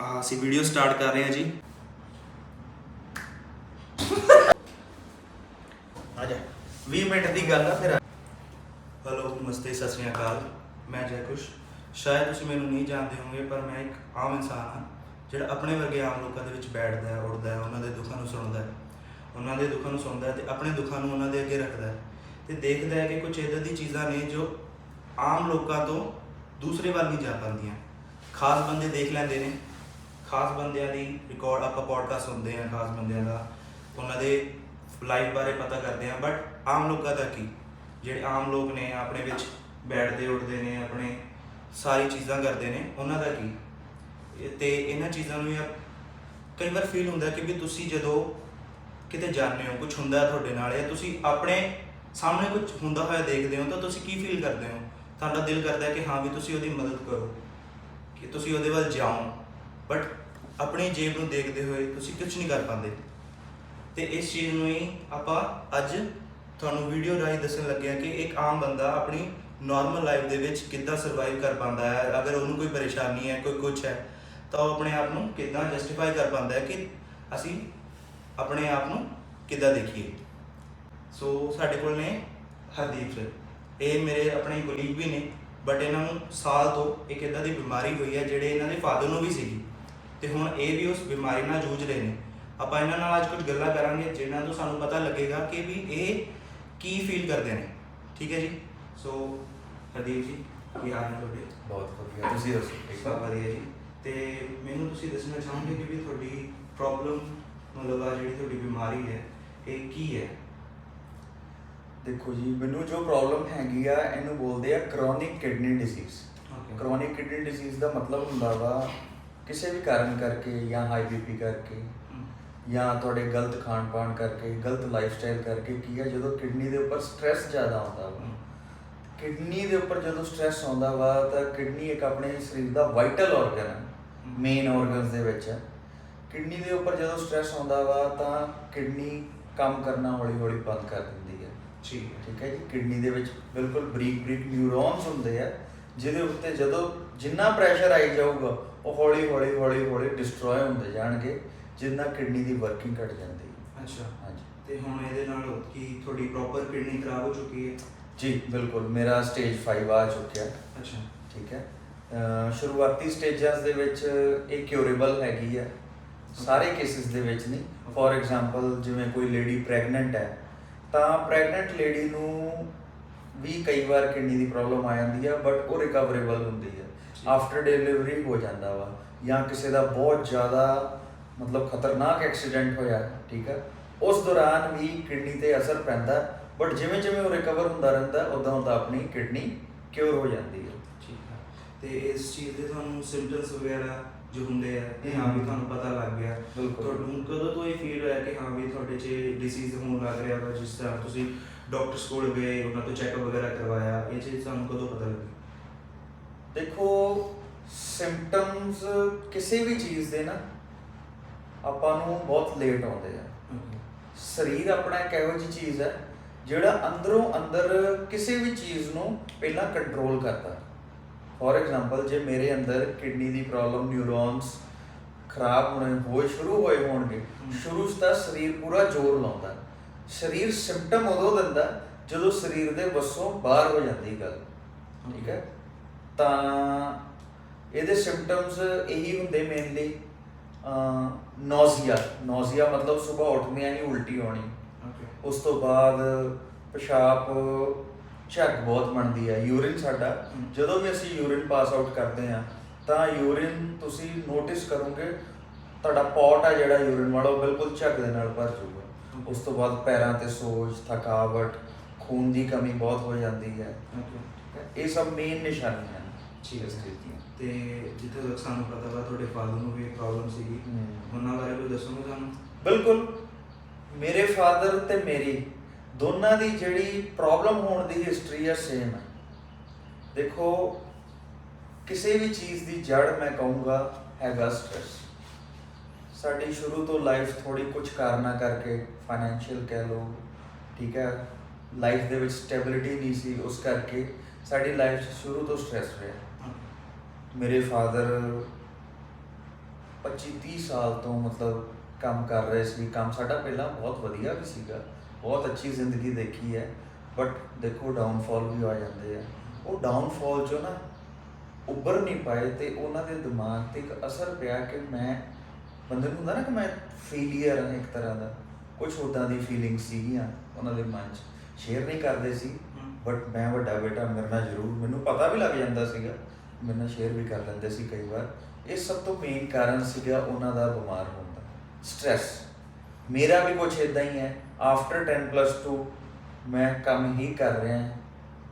ਆ ਅਸੀਂ video start ਕਰ ਰਹੇ ਹਾਂ ਜੀ। ਆ ਜਾ। 20 ਮਿੰਟ ਦੀ ਗੱਲ ਆ ਫਿਰ ਹੈਲੋ, ਨਮਸਤੇ, ਸਤਿ ਸ਼੍ਰੀ ਅਕਾਲ। ਮੈਂ ਜੈਕੁਸ਼। ਸ਼ਾਇਦ ਤੁਸੀਂ ਮੈਨੂੰ ਨਹੀਂ ਜਾਣਦੇ ਹੋਵੋਗੇ, ਪਰ ਮੈਂ ਇੱਕ ਆਮ ਇਨਸਾਨ ਹਾਂ, ਜਿਹੜਾ ਆਪਣੇ ਵਰਗੇ ਆਮ ਲੋਕਾਂ ਦੇ ਵਿੱਚ ਬੈਠਦਾ ਹੈ, ਉੱਠਦਾ ਹੈ, ਉਹਨਾਂ ਦੇ ਦੁੱਖਾਂ ਨੂੰ ਸੁਣਦਾ ਹੈ। ਉਹਨਾਂ ਦੇ ਦੁੱਖਾਂ ਨੂੰ ਸੁਣਦਾ ਹੈ ਤੇ ਆਪਣੇ ਦੁੱਖਾਂ ਨੂੰ ਉਹਨਾਂ ਦੇ ਅੱਗੇ ਰੱਖਦਾ ਹੈ। ਤੇ ਦੇਖਦਾ ਹੈ ਕਿ ਕੁਝ ਇਦਾਂ ਦੀ ਚੀਜ਼ਾਂ ਨੇ ਜੋ ਆਮ ਲੋਕਾਂ ਤੋਂ ਦੂਸਰੇ ਵੱਲ ਨਹੀਂ ਜਾ ਪਾਉਂਦੀਆਂ। ਖਾਸ ਬੰਦੇ ਦੇਖ ਲੈਂਦੇ ਨੇ। ਖਾਸ ਬੰਦਿਆਂ ਦੀ ਰਿਕਾਰਡ ਆਪਾਂ ਪੋਡਕਾਸਟ ਸੁਣਦੇ ਹਾਂ ਖਾਸ ਬੰਦਿਆਂ ਦਾ, ਉਹਨਾਂ ਦੇ ਲਾਈਫ ਬਾਰੇ ਪਤਾ ਕਰਦੇ ਹਾਂ ਬਟ ਆਮ ਲੋਕਾਂ ਦਾ ਕੀ ਜਿਹੜੇ ਆਮ ਲੋਕ ਨੇ, ਆਪਣੇ ਵਿੱਚ ਬੈਠਦੇ, ਉੱਠਦੇ ਨੇ, ਆਪਣੇ ਸਾਰੀ ਚੀਜ਼ਾਂ ਕਰਦੇ ਨੇ, ਉਹਨਾਂ ਦਾ ਕੀ ਇਹ ਤੇ ਇਹਨਾਂ ਚੀਜ਼ਾਂ ਨੂੰ ਯਾਰ ਕਈ ਵਾਰ ਫੀਲ ਹੁੰਦਾ ਕਿ ਵੀ ਤੁਸੀਂ ਜਦੋਂ ਕਿਤੇ ਜਾਂਦੇ ਹੋ ਕੁਝ ਹੁੰਦਾ ਤੁਹਾਡੇ ਨਾਲ ਜਾਂ ਤੁਸੀਂ ਆਪਣੇ ਸਾਹਮਣੇ ਕੁਝ ਹੁੰਦਾ ਹੋਇਆ ਦੇਖਦੇ ਹੋ, ਤਾਂ ਤੁਸੀਂ ਕੀ ਫੀਲ ਕਰਦੇ ਹੋ? ਤੁਹਾਡਾ ਦਿਲ ਕਰਦਾ ਹੈ ਕਿ ਹਾਂ ਵੀ ਤੁਸੀਂ ਉਹਦੀ ਮਦਦ ਕਰੋ, ਕਿ ਤੁਸੀਂ ਉਹਦੇ ਵੱਲ ਜਾਓ। ਬਟ ਆਪਣੀ ਜੇਬ ਨੂੰ ਦੇਖਦੇ ਹੋਏ ਤੁਸੀਂ ਕੁਝ ਨਹੀਂ ਕਰ ਪਾਉਂਦੇ। ਤੇ ਇਸ ਚੀਜ਼ ਨੂੰ ਹੀ ਆਪਾਂ ਅੱਜ ਤੁਹਾਨੂੰ ਵੀਡੀਓ ਰਾਹੀਂ ਦੱਸਣ ਲੱਗੇ ਹਾਂ ਕਿ ਇੱਕ ਆਮ ਬੰਦਾ ਆਪਣੀ ਨਾਰਮਲ ਲਾਈਫ ਦੇ ਵਿੱਚ ਕਿੱਦਾਂ ਸਰਵਾਈਵ ਕਰ ਪਾਉਂਦਾ ਹੈ। ਅਗਰ ਉਹਨੂੰ ਕੋਈ ਪਰੇਸ਼ਾਨੀ ਹੈ, ਕੋਈ ਕੁਝ ਹੈ, ਤਾਂ ਉਹ ਆਪਣੇ ਆਪ ਨੂੰ ਕਿੱਦਾਂ ਜਸਟੀਫਾਈ ਕਰ ਪਾਉਂਦਾ ਹੈ ਕਿ ਅਸੀਂ ਆਪਣੇ ਆਪ ਨੂੰ ਕਿੱਦਾਂ ਦੇਖੀਏ। ਸੋ ਸਾਡੇ ਕੋਲ ਨੇ ਹਰਦੀਪ ਸਰ ਇਹ ਮੇਰੇ ਆਪਣੇ ਕੋਲੀਗ ਵੀ ਨੇ ਬਟ ਇਹਨਾਂ ਨੂੰ ਸਾਲ ਤੋਂ ਇੱਕ ਇਦਾਂ ਦੀ ਬਿਮਾਰੀ ਹੋਈ ਹੈ, ਜਿਹੜੇ ਇਹਨਾਂ ਦੇ ਫਾਦਰ ਨੂੰ ਵੀ ਸੀਗੀ। ਤੇ ਹੁਣ ਇਹ ਵੀ ਉਸ ਬਿਮਾਰੀ ਨਾਲ ਜੂਝ ਰਹੇ ਨੇ। ਆਪਾਂ ਇਹਨਾਂ ਨਾਲ ਅੱਜ ਕੁਝ ਗੱਲਾਂ ਕਰਾਂਗੇ ਜਿਨ੍ਹਾਂ ਤੋਂ ਸਾਨੂੰ ਪਤਾ ਲੱਗੇਗਾ ਕਿ ਵੀ ਇਹ ਕੀ ਫੀਲ ਕਰਦੇ ਨੇ। ਠੀਕ ਹੈ ਜੀ? ਸੋ ਹਰਦੀਪ ਜੀ ਕੀ ਹਾਲ ਹੈ ਤੁਹਾਡੇ? ਬਹੁਤ ਵਧੀਆ। ਤੁਸੀਂ ਦੱਸੋ ਠੀਕ ਠਾਕ? ਵਧੀਆ ਜੀ। ਤੇ ਮੈਨੂੰ ਤੁਸੀਂ ਦੱਸਣਾ ਚਾਹੋਗੇ ਕਿ ਵੀ ਤੁਹਾਡੀ ਪ੍ਰੋਬਲਮ ਮਤਲਬ ਆ ਜਿਹੜੀ ਤੁਹਾਡੀ ਬਿਮਾਰੀ ਹੈ ਇਹ ਕੀ ਹੈ? ਦੇਖੋ ਜੀ ਮੈਨੂੰ ਜੋ ਪ੍ਰੋਬਲਮ ਹੈਗੀ ਆ ਇਹਨੂੰ ਬੋਲਦੇ ਆ chronic kidney disease. Chronic kidney disease ਦਾ ਮਤਲਬ ਹੁੰਦਾ ਵਾ ਕਿਸੇ ਵੀ ਕਾਰਨ ਕਰਕੇ ਜਾਂ ਹਾਈ ਬੀਪੀ ਕਰਕੇ ਜਾਂ ਤੁਹਾਡੇ ਗਲਤ ਖਾਣ ਪਾਣ ਕਰਕੇ ਗਲਤ ਲਾਈਫਸਟਾਈਲ ਕਰਕੇ ਕੀ ਆ ਜਦੋਂ ਕਿਡਨੀ ਦੇ ਉੱਪਰ ਸਟ੍ਰੈਸ ਜ਼ਿਆਦਾ ਆਉਂਦਾ ਵਾ। ਕਿਡਨੀ ਦੇ ਉੱਪਰ ਜਦੋਂ ਸਟ੍ਰੈਸ ਆਉਂਦਾ ਵਾ ਤਾਂ ਕਿਡਨੀ ਇੱਕ ਆਪਣੇ ਸਰੀਰ ਦਾ ਵਾਈਟਲ ਆਰਗਨ ਹੈ ਮੇਨ ਆਰਗਨਸ ਦੇ ਵਿੱਚ। ਹੈ ਕਿਡਨੀ ਦੇ ਉੱਪਰ ਜਦੋਂ ਸਟ੍ਰੈਸ ਆਉਂਦਾ ਵਾ ਤਾਂ ਕਿਡਨੀ ਕੰਮ ਕਰਨਾ ਹੌਲੀ ਹੌਲੀ ਬੰਦ ਕਰ ਦਿੰਦੀ ਹੈ। ਠੀਕ ਹੈ। ਠੀਕ ਹੈ ਜੀ? ਕਿਡਨੀ ਦੇ ਵਿੱਚ ਬਿਲਕੁਲ ਬਰੀਕ ਬਰੀਕ ਨਿਊਰੋਨਸ ਹੁੰਦੇ ਆ ਜਿਹਦੇ ਉੱਤੇ ਜਦੋਂ ਜਿੰਨਾ ਪ੍ਰੈਸ਼ਰ ਆਈ ਜਾਊਗਾ ਉਹ ਹੌਲੀ ਹੌਲੀ ਹੌਲੀ ਹੌਲੀ ਡਿਸਟਰੋਏ ਹੁੰਦੇ ਜਾਣਗੇ ਜਿੰਨਾ ਕਿਡਨੀ ਦੀ ਵਰਕਿੰਗ ਘਟ ਜਾਂਦੀ ਹੈ। ਅੱਛਾ। ਹਾਂਜੀ। ਤੇ ਹੁਣ ਇਹਦੇ ਨਾਲ ਕੀ ਤੁਹਾਡੀ ਪ੍ਰੋਪਰ ਕਿਡਨੀ ਖਰਾਬ ਹੋ ਚੁੱਕੀ ਹੈ? ਜੀ ਬਿਲਕੁਲ। ਮੇਰਾ ਸਟੇਜ 5 ਆ ਚੁੱਕਿਆ। ਅੱਛਾ। ਠੀਕ ਹੈ। ਸ਼ੁਰੂਆਤੀ ਸਟੇਜਾਂ ਦੇ ਵਿੱਚ ਇਹ ਕਿਉਰੇਬਲ ਹੈਗੀ ਹੈ ਸਾਰੇ ਕੇਸਿਸ ਦੇ ਵਿੱਚ ਨਹੀਂ। ਫੋਰ ਐਗਜ਼ਾਮਪਲ ਜਿਵੇਂ ਕੋਈ ਲੇਡੀ ਪ੍ਰੈਗਨੈਂਟ ਹੈ ਤਾਂ ਪ੍ਰੈਗਨੈਂਟ ਲੇਡੀ ਨੂੰ ਵੀ ਕਈ ਵਾਰ ਕਿਡਨੀ ਦੀ ਪ੍ਰੋਬਲਮ ਆ ਜਾਂਦੀ ਹੈ ਬਟ ਉਹ ਰਿਕਵਰੇਬਲ ਹੁੰਦੀ ਹੈ। ਆਫਟਰ ਡਿਲੀਵਰੀ ਹੋ ਜਾਂਦਾ ਵਾ ਜਾਂ ਕਿਸੇ ਦਾ ਬਹੁਤ ਜ਼ਿਆਦਾ ਮਤਲਬ ਖਤਰਨਾਕ ਐਕਸੀਡੈਂਟ ਹੋਇਆ ਠੀਕ ਹੈ ਉਸ ਦੌਰਾਨ ਵੀ ਕਿਡਨੀ ਤੇ ਅਸਰ ਪੈਂਦਾ ਬਟ ਜਿਵੇਂ ਜਿਵੇਂ ਉਹ ਰਿਕਵਰ ਹੁੰਦਾ ਰਹਿੰਦਾ ਉਦਾਂ ਉਦਾਂ ਆਪਣੀ ਕਿਡਨੀ ਕਿਉਰ ਹੋ ਜਾਂਦੀ ਹੈ ਠੀਕ ਹੈ ਤੇ ਇਸ ਚੀਜ਼ ਦੇ ਤੁਹਾਨੂੰ ਸਿੰਪਟਮਸ ਵਗੈਰਾ ਜੋ ਹੁੰਦੇ ਆ ਇਹ ਹਾਂ ਵੀ ਤੁਹਾਨੂੰ ਪਤਾ ਲੱਗ ਗਿਆ। ਤੁਹਾਨੂੰ ਕਦੋਂ ਤੋਂ ਇਹ ਫੀਲ ਹੋਇਆ ਕਿ ਹਾਂ ਵੀ ਤੁਹਾਡੇ 'ਚ ਡਿਸੀਜ਼ ਹੋਣ ਲੱਗ ਰਿਹਾ ਵਾ ਜਿਸ ਤਰ੍ਹਾਂ ਤੁਸੀਂ ਡਾਕਟਰਸ ਕੋਲ ਗਏ ਉਹਨਾਂ ਤੋਂ ਚੈੱਕਅਪ ਵਗੈਰਾ ਕਰਵਾਇਆ ਇਹ ਚੀਜ਼ ਤੁਹਾਨੂੰ ਕਦੋਂ ਪਤਾ ਲੱਗੀ? ਦੇਖੋ ਸਿੰਪਟਮਸ ਕਿਸੇ ਵੀ ਚੀਜ਼ ਦੇ ਨਾ ਆਪਾਂ ਨੂੰ ਬਹੁਤ ਲੇਟ ਆਉਂਦੇ ਆ। ਸਰੀਰ ਆਪਣਾ ਇੱਕ ਇਹੋ ਜਿਹੀ ਚੀਜ਼ ਹੈ ਜਿਹੜਾ ਅੰਦਰੋਂ ਅੰਦਰ ਕਿਸੇ ਵੀ ਚੀਜ਼ ਨੂੰ ਪਹਿਲਾਂ ਕੰਟਰੋਲ ਕਰਦਾ। ਫੋਰ ਐਗਜ਼ਾਮਪਲ ਜੇ ਮੇਰੇ ਅੰਦਰ ਕਿਡਨੀ ਦੀ ਪ੍ਰੋਬਲਮ ਨਿਊਰੋਨਸ ਖਰਾਬ ਹੋਣੇ ਹੋਏ ਸ਼ੁਰੂ ਹੋਏ ਹੋਣਗੇ। ਸ਼ੁਰੂ ਤਾਂ ਸਰੀਰ ਪੂਰਾ ਜ਼ੋਰ ਲਾਉਂਦਾ। ਸਰੀਰ ਸਿੰਪਟਮ ਉਦੋਂ ਦਿੰਦਾ ਜਦੋਂ ਸਰੀਰ ਦੇ ਵੱਸੋਂ ਬਾਹਰ ਹੋ ਜਾਂਦੀ ਗੱਲ। ਠੀਕ ਹੈ? ਤਾਂ ਇਹਦੇ ਸਿੰਪਟਮਸ ਇਹੀ ਹੁੰਦੇ ਮੇਨਲੀ ਨੌਜ਼ੀਆ ਨੌਜ਼ੀਆ ਮਤਲਬ ਸਵੇਰ ਉੱਠਦਿਆਂ ਹੀ ਉਲਟੀ ਆਉਣੀ ਉਸ ਤੋਂ ਬਾਅਦ ਪਿਸ਼ਾਬ ਝੱਗ ਬਹੁਤ ਬਣਦੀ ਹੈ ਯੂਰਿਨ ਸਾਡਾ। ਜਦੋਂ ਵੀ ਅਸੀਂ ਯੂਰਿਨ ਪਾਸ ਆਊਟ ਕਰਦੇ ਹਾਂ ਤਾਂ ਯੂਰਿਨ ਤੁਸੀਂ ਨੋਟਿਸ ਕਰੋਗੇ ਤੁਹਾਡਾ ਪੌਟ ਆ ਜਿਹੜਾ ਯੂਰਿਨ ਵਾਲਾ ਉਹ ਬਿਲਕੁਲ ਝੱਗ ਦੇ ਨਾਲ ਭਰ ਜਾਊਗਾ Okay. ਉਸ ਤੋਂ ਬਾਅਦ ਪੈਰਾਂ ਤੇ ਸੋਜ ਥਕਾਵਟ ਖੂਨ ਦੀ ਕਮੀ ਬਹੁਤ ਹੋ ਜਾਂਦੀ ਹੈ? ਇਹ ਸਭ ਮੇਨ ਨਿਸ਼ਾਨੀਆਂ ਠੀਕ ਹੈ ਇਸ ਚੀਜ਼ ਦੀਆਂ ਤੇ ਜਿੱਥੇ ਤੱਕ ਸਾਨੂੰ ਪਤਾ ਵਾ ਤੁਹਾਡੇ ਫਾਦਰ ਨੂੰ ਵੀ ਪ੍ਰੋਬਲਮ ਸੀਗੀ। ਹਮ। ਉਹਨਾਂ ਬਾਰੇ ਕੋਈ ਦੱਸੋਗੇ ਸਾਨੂੰ? ਬਿਲਕੁਲ। ਮੇਰੇ ਫਾਦਰ ਤੇ ਮੇਰੀ ਦੋਨਾਂ ਦੀ ਜਿਹੜੀ ਪ੍ਰੋਬਲਮ ਹੋਣ ਦੀ ਹਿਸਟਰੀ ਹੈ ਸੇਮ ਹੈ ਦੇਖੋ ਕਿਸੇ ਵੀ ਚੀਜ਼ ਦੀ ਜੜ ਮੈਂ ਕਹੂੰਗਾ ਹੈਗਾ ਸਟ੍ਰੈਸ ਸਾਡੀ ਸ਼ੁਰੂ ਤੋਂ ਲਾਈਫ ਥੋੜੀ ਕੁਝ ਕਾਰਨਾ ਕਰਕੇ ਫਾਈਨੈਂਸ਼ੀਅਲ ਕਹਿ ਲਓ ਠੀਕ ਹੈ ਲਾਈਫ ਦੇ ਵਿੱਚ ਸਟੈਬਿਲਿਟੀ ਨਹੀਂ ਸੀ ਉਸ ਕਰਕੇ ਸਾਡੀ ਲਾਈਫ ਸ਼ੁਰੂ ਤੋਂ ਸਟ੍ਰੈਸ ਰਿਹਾ। ਮੇਰੇ ਫਾਦਰ 25 30 ਸਾਲ ਤੋਂ ਮਤਲਬ ਕੰਮ ਕਰ ਰਹੇ ਸੀ। ਕੰਮ ਸਾਡਾ ਪਹਿਲਾਂ ਬਹੁਤ ਵਧੀਆ ਵੀ ਸੀਗਾ। ਬਹੁਤ ਅੱਛੀ ਜ਼ਿੰਦਗੀ ਦੇਖੀ ਹੈ। ਬਟ ਦੇਖੋ ਡਾਊਨਫਾਲ ਵੀ ਆ ਜਾਂਦੇ ਆ। ਉਹ ਡਾਊਨਫਾਲ ਚੋਂ ਨਾ ਉੱਭਰ ਨਹੀਂ ਪਾਏ ਤੇ ਉਹਨਾਂ ਦੇ ਦਿਮਾਗ ਤੇ ਇੱਕ ਅਸਰ ਪਿਆ ਕਿ ਮੈਂ ਬੰਦੇ ਨੂੰ ਹੁੰਦਾ ਨਾ ਕਿ ਮੈਂ ਫੇਲੀਅਰ ਹਾਂ ਇੱਕ ਤਰ੍ਹਾਂ ਦਾ। ਕੁਝ ਉਦਾਂ ਦੀ ਫੀਲਿੰਗ ਸੀਗੀਆਂ ਉਹਨਾਂ ਦੇ ਮਨ 'ਚ। ਸ਼ੇਅਰ ਨਹੀਂ ਕਰਦੇ ਸੀ। ਬਟ ਮੈਂ ਵੱਡਾ ਬੇਟਾ ਮੇਰੇ ਨਾਲ ਜ਼ਰੂਰ ਮੈਨੂੰ ਪਤਾ ਵੀ ਲੱਗ ਜਾਂਦਾ ਸੀਗਾ। ਮੇਰੇ ਨਾਲ ਸ਼ੇਅਰ ਵੀ ਕਰ ਲੈਂਦੇ ਸੀ ਕਈ ਵਾਰ। ਇਹ ਸਭ ਤੋਂ ਮੇਨ ਕਾਰਨ ਸੀਗਾ ਉਹਨਾਂ ਦਾ ਬਿਮਾਰ ਹੋਣ ਦਾ। ਸਟ੍ਰੈਸ ਮੇਰਾ ਵੀ ਕੁਝ ਇਦਾਂ ਹੀ ਹੈ। ਆਫਟਰ 10 ਪਲੱਸ 2 ਮੈਂ ਕੰਮ ਹੀ ਕਰ ਰਿਹਾ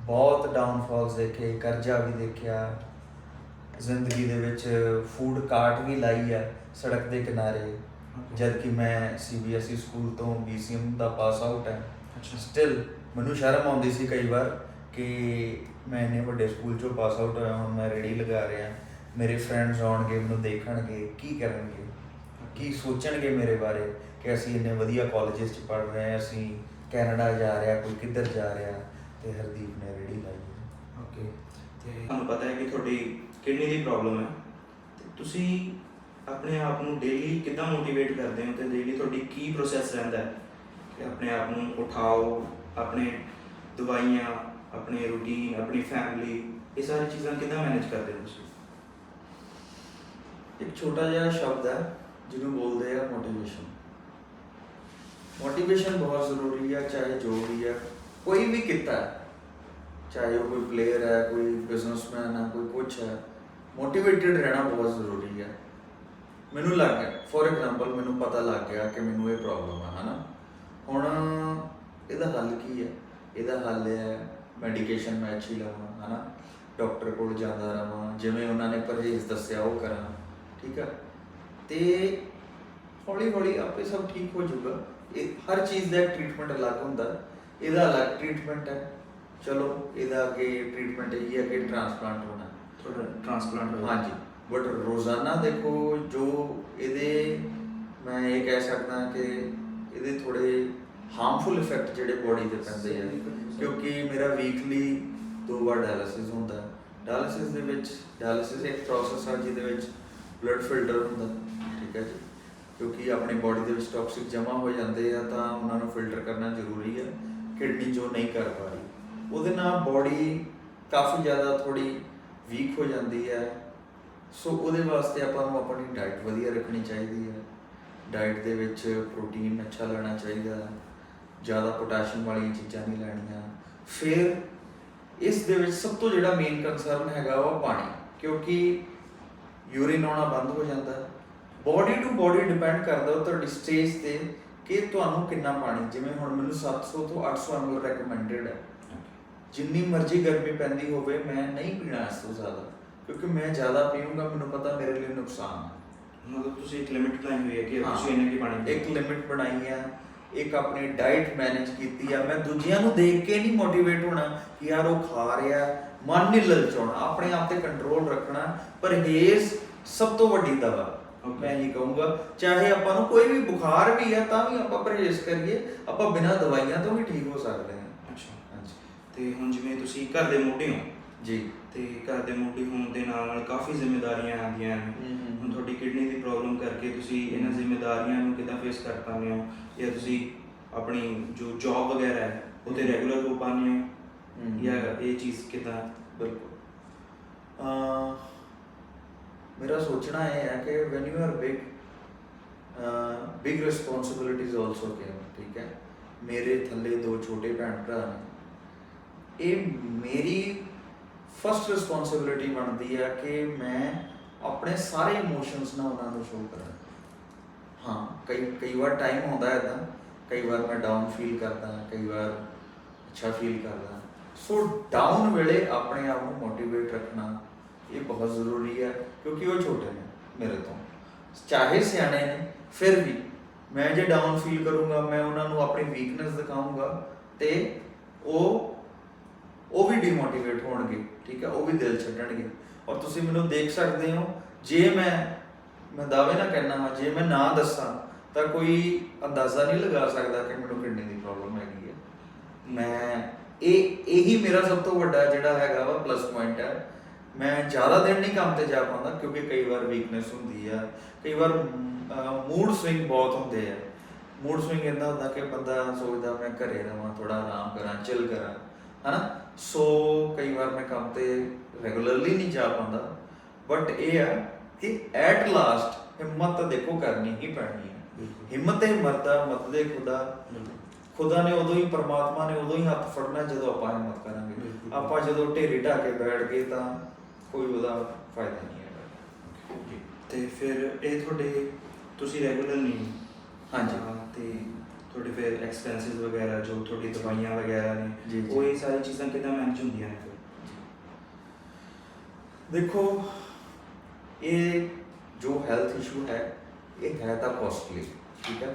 ਬਹੁਤ ਡਾਊਨਫਾਲਸ ਦੇਖੇ ਕਰਜ਼ਾ ਵੀ ਦੇਖਿਆ। ਜ਼ਿੰਦਗੀ ਦੇ ਵਿੱਚ ਫੂਡ ਕਾਰਟ ਵੀ ਲਾਈ ਹੈ ਸੜਕ ਦੇ ਕਿਨਾਰੇ। ਜਦ ਕਿ ਮੈਂ ਸੀਬੀਐਸਈ ਸਕੂਲ E ਤੋਂ ਬੀਸੀਐਮ ਦਾ ਪਾਸ ਆਊਟ ਹੈ। ਸਟਿਲ ਮੈਨੂੰ ਸ਼ਰਮ ਆਉਂਦੀ ਸੀ ਕਈ ਵਾਰ ਕਿ ਮੈਂ ਇੰਨੇ ਵੱਡੇ ਸਕੂਲ ਚੋਂ ਪਾਸ ਆਊਟ ਹੋਇਆ, ਹੁਣ ਮੈਂ ਰੇੜੀ ਲਗਾ ਰਿਹਾ। ਮੇਰੇ ਫਰੈਂਡਸ ਆਉਣਗੇ, ਮੈਨੂੰ ਦੇਖਣਗੇ, ਕੀ ਕਰਨਗੇ? ਕੀ ਸੋਚਣਗੇ ਮੇਰੇ ਬਾਰੇ? ਕਿ ਅਸੀਂ ਇੰਨੇ ਵਧੀਆ ਕਾਲਜਸ 'ਚ ਪੜ੍ਹ ਰਹੇ ਹਾਂ, ਅਸੀਂ ਕੈਨੇਡਾ ਜਾ ਰਿਹਾ, ਕੋਈ ਕਿੱਧਰ ਜਾ ਰਿਹਾ? ਤੇ ਹਰਦੀਪ ਨੇ ਰੇੜੀ ਲਾਈ ਓਕੇ, ਤੇ ਤੁਹਾਨੂੰ ਪਤਾ ਹੈ ਕਿ ਤੁਹਾਡੀ ਕਿਡਨੀ ਦੀ ਪ੍ਰੋਬਲਮ ਹੈ। ਤੇ ਤੁਸੀਂ ਆਪਣੇ ਆਪ ਨੂੰ ਡੇਲੀ ਕਿੱਦਾਂ ਮੋਟੀਵੇਟ ਕਰਦੇ ਹੋ ਤੇ ਡੇਲੀ ਤੁਹਾਡੀ ਕੀ ਪ੍ਰੋਸੈਸ ਰਹਿੰਦਾ ਹੈ? ਕਿ ਆਪਣੇ ਆਪ ਨੂੰ ਉਠਾਓ, ਆਪਣੇ ਦਵਾਈਆਂ ਆਪਣੇ ਰੂਟੀਨ ਆਪਣੀ ਫੈਮਿਲੀ ਇਹ ਸਾਰੀ ਚੀਜ਼ਾਂ ਕਿੱਦਾਂ ਮੈਨੇਜ ਕਰਦੇ ਹੋ ਤੁਸੀਂ? ਇੱਕ ਛੋਟਾ ਜਿਹਾ ਸ਼ਬਦ ਹੈ, ਜਿਹਨੂੰ ਬੋਲਦੇ ਆ ਮੋਟੀਵੇਸ਼ਨ ਮੋਟੀਵੇਸ਼ਨ ਬਹੁਤ ਜ਼ਰੂਰੀ ਹੈ ਚਾਹੇ ਜੋ ਵੀ ਹੈ ਕੋਈ ਵੀ ਕਿੱਤਾ ਹੈ, ਚਾਹੇ ਉਹ ਕੋਈ ਪਲੇਅਰ ਹੈ, ਕੋਈ ਬਿਜ਼ਨਸਮੈਨ ਹੈ, ਕੋਈ ਕੁਛ ਹੈ ਮੋਟੀਵੇਟਿਡ ਰਹਿਣਾ ਬਹੁਤ ਜ਼ਰੂਰੀ ਹੈ ਮੈਨੂੰ ਲੱਗ ਗਿਆ ਫੋਰ ਐਗਜ਼ਾਮਪਲ ਮੈਨੂੰ ਪਤਾ ਲੱਗ ਗਿਆ ਕਿ ਮੈਨੂੰ ਇਹ ਪ੍ਰੋਬਲਮ ਹੈ ਹਨਾ? ਹੁਣ ਇਹਦਾ ਹੱਲ ਕੀ ਹੈ ਇਹਦਾ ਹੱਲ ਹੈ ਮੈਡੀਕੇਸ਼ਨ ਮੈਂ ਅੱਛੀ ਲਵਾਂ ਹਨਾ? ਡਾਕਟਰ ਕੋਲ ਜਾਂਦਾ ਰਵਾਂ ਜਿਵੇਂ ਉਹਨਾਂ ਨੇ ਪਰਹੇਜ਼ ਦੱਸਿਆ ਉਹ ਕਰਾਂ ਠੀਕ ਹੈ ਤੇ ਹੌਲੀ ਹੌਲੀ ਆਪੇ ਸਭ ਠੀਕ ਹੋ ਜਾਊਗਾ। ਇਹ ਹਰ ਚੀਜ਼ ਦਾ ਟ੍ਰੀਟਮੈਂਟ ਅਲੱਗ ਹੁੰਦਾ। ਇਹਦਾ ਅਲੱਗ ਟ੍ਰੀਟਮੈਂਟ ਹੈ। ਚਲੋ ਇਹਦਾ ਅੱਗੇ ਟ੍ਰੀਟਮੈਂਟ ਇਹ ਹੈ ਕਿ ਟ੍ਰਾਂਸਪਲਾਂਟ ਹੋਣਾ। ਤੁਹਾਡਾ ਟ੍ਰਾਂਸਪਲਾਂਟ ਹੋਇਆ। ਹਾਂਜੀ। ਬਟ ਰੋਜ਼ਾਨਾ ਦੇਖੋ ਜੋ ਇਹਦੇ ਮੈਂ ਇਹ ਕਹਿ ਸਕਦਾ ਕਿ ਇਹਦੇ ਥੋੜੇ ਹਾਰਮਫੁਲ ਇਫੈਕਟ ਜਿਹੜੇ ਬੋਡੀ ਤੇ ਪੈਂਦੇ ਆ। ਕਿਉਂਕਿ ਮੇਰਾ ਵੀਕਲੀ ਦੋ ਵਾਰ ਡਾਇਲਿਸਿਸ ਹੁੰਦਾ। ਹੈ ਡਾਇਲਿਸਿਸ ਦੇ ਵਿੱਚ ਡਾਇਲਿਸਿਸ ਇੱਕ ਪ੍ਰੋਸੈਸ ਹੈ ਜਿਹਦੇ ਵਿੱਚ ਬਲੱਡ ਫਿਲਟਰ ਹੁੰਦਾ ਠੀਕ ਹੈ ਜੀ। ਕਿਉਂਕਿ ਆਪਣੀ ਬੋਡੀ ਦੇ ਵਿੱਚ ਟਾਕਸਿਕ ਜਮਾ ਹੋ ਜਾਂਦੇ ਆ ਤਾਂ ਉਹਨਾਂ ਨੂੰ ਫਿਲਟਰ ਕਰਨਾ ਜ਼ਰੂਰੀ ਹੈ ਕਿਡਨੀ ਜੋ ਨਹੀਂ ਕਰ ਪਾ ਰਹੀ। ਉਹਦੇ ਨਾਲ ਬੋਡੀ ਕਾਫੀ ਜ਼ਿਆਦਾ ਥੋੜੀ ਵੀਕ ਹੋ ਜਾਂਦੀ ਹੈ ਸੋ ਉਹਦੇ ਵਾਸਤੇ ਆਪਾਂ ਨੂੰ ਆਪਣੀ ਡਾਈਟ ਵਧੀਆ ਰੱਖਣੀ ਚਾਹੀਦੀ ਹੈ ਡਾਈਟ ਦੇ ਵਿੱਚ ਪ੍ਰੋਟੀਨ ਅੱਛਾ ਲੈਣਾ ਚਾਹੀਦਾ। ਹੈ ਜ਼ਿਆਦਾ ਪੋਟਾਸ਼ੀਅਮ ਵਾਲੀਆਂ ਚੀਜ਼ਾਂ ਨਹੀਂ ਲੈਣੀਆਂ ਫਿਰ ਇਸ ਦੇ ਵਿੱਚ ਸਭ ਤੋਂ ਜਿਹੜਾ ਮੇਨ ਕੰਸਰਨ ਹੈਗਾ ਉਹ ਪਾਣੀ ਕਿਉਂਕਿ ਯੂਰਿਨ ਆਉਣਾ ਬੰਦ ਹੋ ਜਾਂਦਾ ਹੈ ਬੋਡੀ ਟੂ ਬੋਡੀ ਡਿਪੈਂਡ ਕਰਦਾ ਉਹ ਤੁਹਾਡੀ ਸਟੇਜ ਤੇ ਕਿ ਤੁਹਾਨੂੰ ਕਿੰਨਾ ਪਾਣੀ ਜਿਵੇਂ ਹੁਣ ਮੈਨੂੰ 700 ਤੋਂ 800 ml ਰეკਮੈਂਡਡ ਹੈ ਜਿੰਨੀ ਮਰਜ਼ੀ ਗਰਮੀ ਪੈਂਦੀ ਹੋਵੇ ਮੈਂ ਨਹੀਂ ਪੀਣਾ ਇਸ ਤੋਂ ਜ਼ਿਆਦਾ ਕਿਉਂਕਿ ਮੈਂ ਜ਼ਿਆਦਾ ਪੀਊਂਗਾ ਮੈਨੂੰ ਪਤਾ ਮੇਰੇ ਲਈ ਨੁਕਸਾਨ ਹੈ ਮਤਲਬ ਤੁਸੀਂ ਇੱਕ ਲਿਮਿਟ ਬਣਾਈ ਹੋਈ ਹੈ ਕਿ ਹਾਂ। ਤੁਸੀਂ ਇੰਨੇ ਕੀ ਪਾਣੀ। ਇੱਕ ਲਿਮਿਟ ਬਣਾਈ ਆ ਇੱਕ ਆਪਣੀ ਡਾਈਟ ਮੈਨੇਜ ਕੀਤੀ ਆ ਮੈਂ ਦੂਜਿਆਂ ਨੂੰ ਦੇਖ ਕੇ ਨਹੀਂ ਮੋਟੀਵੇਟ ਹੋਣਾ ਕਿ ਯਾਰ ਉਹ ਖਾ ਰਿਹਾ ਮਨ ਨਹੀਂ ਲਲਚਾਉਣਾ ਆਪਣੇ ਆਪ ਤੇ ਕੰਟਰੋਲ ਰੱਖਣਾ ਪਰਹੇਜ਼ ਸਭ ਤੋਂ ਵੱਡੀ ਦਵਾ. ਮੈਂ ਇਹ ਕਹੂੰਗਾ ਚਾਹੇ ਆਪਾਂ ਨੂੰ ਕੋਈ ਵੀ ਬੁਖਾਰ ਵੀ ਆ ਤਾਂ ਵੀ ਆਪਾਂ ਪਰਹੇਜ਼ ਕਰੀਏ ਆਪਾਂ ਬਿਨਾਂ ਦਵਾਈਆਂ ਤੋਂ ਵੀ ਠੀਕ ਹੋ ਸਕਦੇ ਹਾਂ। ਅੱਛਾ। ਹਾਂਜੀ ਤੇ ਹੁਣ ਜਿਵੇਂ ਤੁਸੀਂ ਘਰ ਦੇ ਮੋਢੀ ਹੋ ਜੀ। ਤੇ ਘਰ ਦੇ ਮੋਢੀ ਹੋਣ ਦੇ ਨਾਲ ਨਾਲ ਕਾਫੀ ਜ਼ਿੰਮੇਵਾਰੀਆਂ ਆਉਂਦੀਆਂ ਨੇ। ਹੁਣ ਤੁਹਾਡੀ ਕਿਡਨੀ ਦੀ ਪ੍ਰੋਬਲਮ ਕਰਕੇ ਤੁਸੀਂ ਇਹਨਾਂ ਜ਼ਿੰਮੇਵਾਰੀਆਂ ਨੂੰ ਕਿੱਦਾਂ ਫੇਸ ਕਰ ਪਾਉਂਦੇ ਹੋ? ਜਾਂ ਤੁਸੀਂ ਆਪਣੀ ਜੋ ਜੌਬ ਵਗੈਰਾ ਹੈ ਉਹਤੇ ਰੈਗੂਲਰ ਹੋ ਪਾਉਂਦੇ ਹੋ। ਜਾਂ ਇਹ ਚੀਜ਼ ਕਿੱਦਾਂ ਬਿਲਕੁਲ? ਅਹ ਮੇਰਾ ਸੋਚਣਾ ਇਹ ਹੈ ਕਿ when you are big big responsibilities also came ਠੀਕ ਹੈ? ਮੇਰੇ ਥੱਲੇ ਦੋ ਛੋਟੇ ਭੈਣ ਭਰਾ ਨੇ। ਇਹ ਮੇਰੀ ਫਸਟ ਰਿਸਪੌਂਸਿਬਿਲਿਟੀ ਬਣਦੀ ਆ ਕਿ ਮੈਂ ਆਪਣੇ ਸਾਰੇ ਇਮੋਸ਼ਨਸ ਨਾਲ ਉਹਨਾਂ ਨੂੰ ਸ਼ੋਅ ਕਰਾਂ। ਹਾਂ, ਕਈ ਕਈ ਵਾਰ ਟਾਈਮ ਹੁੰਦਾ ਹੈ ਇਦਾਂ ਕਈ ਵਾਰ ਮੈਂ ਡਾਊਨ ਫੀਲ ਕਰਦਾ, ਕਈ ਵਾਰ ਅੱਛਾ ਫੀਲ ਕਰਦਾ। ਸੋ ਡਾਊਨ ਵੇਲੇ ਆਪਣੇ ਆਪ ਨੂੰ ਮੋਟੀਵੇਟ ਰੱਖਣਾ ਇਹ ਬਹੁਤ ਜ਼ਰੂਰੀ ਹੈ ਕਿਉਂਕਿ ਉਹ ਛੋਟੇ ਨੇ ਮੇਰੇ ਤੋਂ। ਚਾਹੇ ਸਿਆਣੇ ਨੇ, ਫਿਰ ਵੀ ਮੈਂ ਜੇ ਡਾਊਨ ਫੀਲ ਕਰੂੰਗਾ, ਮੈਂ ਉਹਨਾਂ ਨੂੰ ਆਪਣੀ ਵੀਕਨੈਸ ਦਿਖਾਊਂਗਾ ਤੇ ਉਹ ਉਹ ਵੀ ਡੀਮੋਟੀਵੇਟ ਹੋਣਗੇ, ਠੀਕ ਹੈ, ਉਹ ਵੀ ਦਿਲ ਛੱਡਣਗੇ। ਔਰ ਤੁਸੀਂ ਮੈਨੂੰ ਦੇਖ ਸਕਦੇ ਹੋ, ਜੇ ਮੈਂ ਮੈਂ ਦਾਅਵੇ ਨਾ ਕਹਿਣਾ ਹਾਂ ਜੇ ਮੈਂ ਨਾ ਦੱਸਾਂ, ਤਾਂ ਕੋਈ ਅੰਦਾਜ਼ਾ ਨਹੀਂ ਲਗਾ ਸਕਦਾ ਕਿ ਮੈਨੂੰ ਕਿਡਨੀ ਦੀ ਪ੍ਰੋਬਲਮ ਹੈਗੀ ਹੈ। ਮੈਂ, ਇਹ, ਇਹੀ ਮੇਰਾ ਸਭ ਤੋਂ ਵੱਡਾ ਜਿਹੜਾ ਹੈਗਾ ਵਾ ਪਲੱਸ ਪੁਆਇੰਟ ਹੈ। ਮੈਂ ਜ਼ਿਆਦਾ ਦਿਨ ਨਹੀਂ ਕੰਮ ਤੇ ਜਾ ਪਾਉਂਦਾ, ਕਿਉਂਕਿ ਕਈ ਵਾਰ ਵੀਕਨੈਸ ਹੁੰਦੀ ਆ, ਕਈ ਵਾਰ ਮੂਡ ਸਵਿੰਗ ਬਹੁਤ ਹੁੰਦੇ ਆ। ਮੂਡ ਸਵਿੰਗ ਇੰਦਾ ਹੁੰਦਾ ਕਿ ਬੰਦਾ ਸੋਚਦਾ, ਮੈਂ ਘਰੇ ਰਵਾਂ ਥੋੜਾ ਆਰਾਮ ਕਰਾਂ ਚਿਲ ਕਰਾਂ, ਹਨਾ? ਸੋ ਕਈ ਵਾਰ ਮੈਂ ਕੰਮ ਤੇ ਰੈਗੂਲਰਲੀ ਨਹੀਂ ਜਾ ਪਾਉਂਦਾ ਬਟ ਇਹ ਆ ਕਿ ਐਟ ਲਾਸਟ ਹਿੰਮਤ ਤਾਂ ਦੇਖੋ ਕਰਨੀ ਹੀ ਪੈਣੀ ਹੈ ਹਿੰਮਤ ਹੀ ਮਰਦਾ ਮਤ ਦੇ ਖੁਦਾ ਖੁਦਾ ਨੇ ਉਦੋਂ ਹੀ ਪਰਮਾਤਮਾ ਨੇ ਉਦੋਂ ਹੀ ਹੱਥ ਫੜਨਾ ਜਦੋਂ ਆਪਾਂ ਹਿੰਮਤ ਕਰਾਂਗੇ। ਆਪਾਂ ਜਦੋਂ ਢੇਰੀ ਢਾ ਕੇ ਬੈਠ ਗਏ ਤਾਂ ਕੋਈ ਉਹਦਾ ਫਾਇਦਾ ਨਹੀਂ ਹੈਗਾ। ਤੇ ਫਿਰ ਇਹ ਤੁਹਾਡੇ ਤੁਸੀਂ ਰੈਗੂਲਰ ਨਹੀਂ ਹਾਂਜੀ। ਤੇ ਤੁਹਾਡੇ ਫਿਰ ਐਕਸਪੈਂਸਸ ਵਗੈਰਾ ਜੋ ਤੁਹਾਡੀ ਦਵਾਈਆਂ ਵਗੈਰਾ ਨੇ। ਉਹ ਇਹ ਸਾਰੀ ਚੀਜ਼ਾਂ ਕਿਦਾਂ ਮੈਨੇਜ ਹੁੰਦੀਆਂ ਨੇ ਫਿਰ? ਦੇਖੋ ਇਹ ਜੋ ਹੈਲਥ ਇਸ਼ੂ ਹੈ ਇਹ ਹੈ ਤਾਂ ਕੋਸਟਲੀ ਠੀਕ ਹੈ?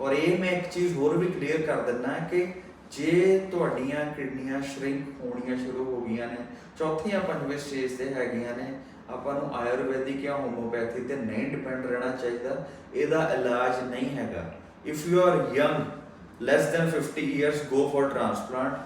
ਔਰ ਇਹ ਮੈਂ ਇੱਕ ਚੀਜ਼ ਹੋਰ ਵੀ ਕਲੀਅਰ ਕਰ ਦਿੰਦਾ ਕਿ ਜੇ ਤੁਹਾਡੀਆਂ ਕਿਡਨੀਆਂ ਸ਼ਰਿੰਕ ਹੋਣੀਆਂ ਸ਼ੁਰੂ ਹੋ ਗਈਆਂ ਨੇ ਚੌਥੀ ਜਾਂ ਪੰਜਵੇਂ ਸਟੇਜ ਤੇ ਹੈਗੀਆਂ ਨੇ ਆਪਾਂ ਨੂੰ ਆਯੁਰਵੈਦਿਕ ਜਾਂ ਹੋਮੋਪੈਥੀ ਤੇ ਨਹੀਂ ਡਿਪੈਂਡ ਰਹਿਣਾ ਚਾਹੀਦਾ ਇਹਦਾ ਇਲਾਜ ਨਹੀਂ ਹੈਗਾ। If you are young less than 50 years go for transplant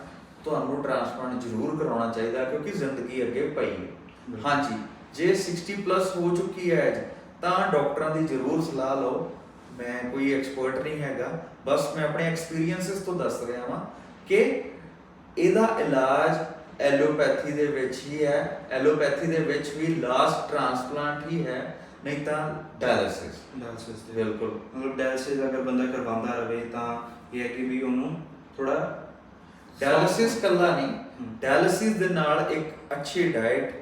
ਤੁਹਾਨੂੰ ਟ੍ਰਾਂਸਪਲਾਂਟ ਜ਼ਰੂਰ ਕਰਾਉਣਾ ਚਾਹੀਦਾ ਕਿਉਂਕਿ ਜ਼ਿੰਦਗੀ ਅੱਗੇ ਪਈ ਹੈ। ਹਾਂਜੀ ਜੇ 60 ਪਲੱਸ ਹੋ ਚੁੱਕੀ ਹੈ ਤਾਂ ਡਾਕਟਰਾਂ ਦੀ ਜ਼ਰੂਰ ਸਲਾਹ ਲਓ। ਮੈਂ ਕੋਈ ਐਕਸਪਰਟ ਨਹੀਂ ਹੈਗਾ ਬਸ ਮੈਂ ਆਪਣੇ ਐਕਸਪੀਰੀਐਂਸਸ ਤੋਂ ਦੱਸ ਰਿਹਾ ਹਾਂ ਕਿ ਇਹਦਾ ਇਲਾਜ ਐਲੋਪੈਥੀ ਦੇ ਵਿੱਚ ਹੀ ਹੈ। ਐਲੋਪੈਥੀ ਦੇ ਵਿੱਚ ਵੀ ਲਾਸਟ ਟ੍ਰਾਂਸਪਲਾਂਟ ਹੀ ਹੈ। ਨਹੀਂ ਤਾਂ ਡਾਇਲਿਸਿਸ ਡਾਇਲਿਸਿਸ ਤੇ ਬਿਲਕੁਲ। ਮਤਲਬ ਡਾਇਲਿਸਿਸ ਅਗਰ ਬੰਦਾ ਕਰਵਾਉਂਦਾ ਰਵੇ ਤਾਂ ਇਹ ਹੈ ਕਿ ਵੀ ਉਹਨੂੰ ਥੋੜਾ ਡਾਇਲਿਸਿਸ ਕੱਲਾ ਨਹੀਂ। ਡਾਇਲਿਸਿਸ ਦੇ ਨਾਲ ਇੱਕ ਅੱਛੀ ਡਾਈਟ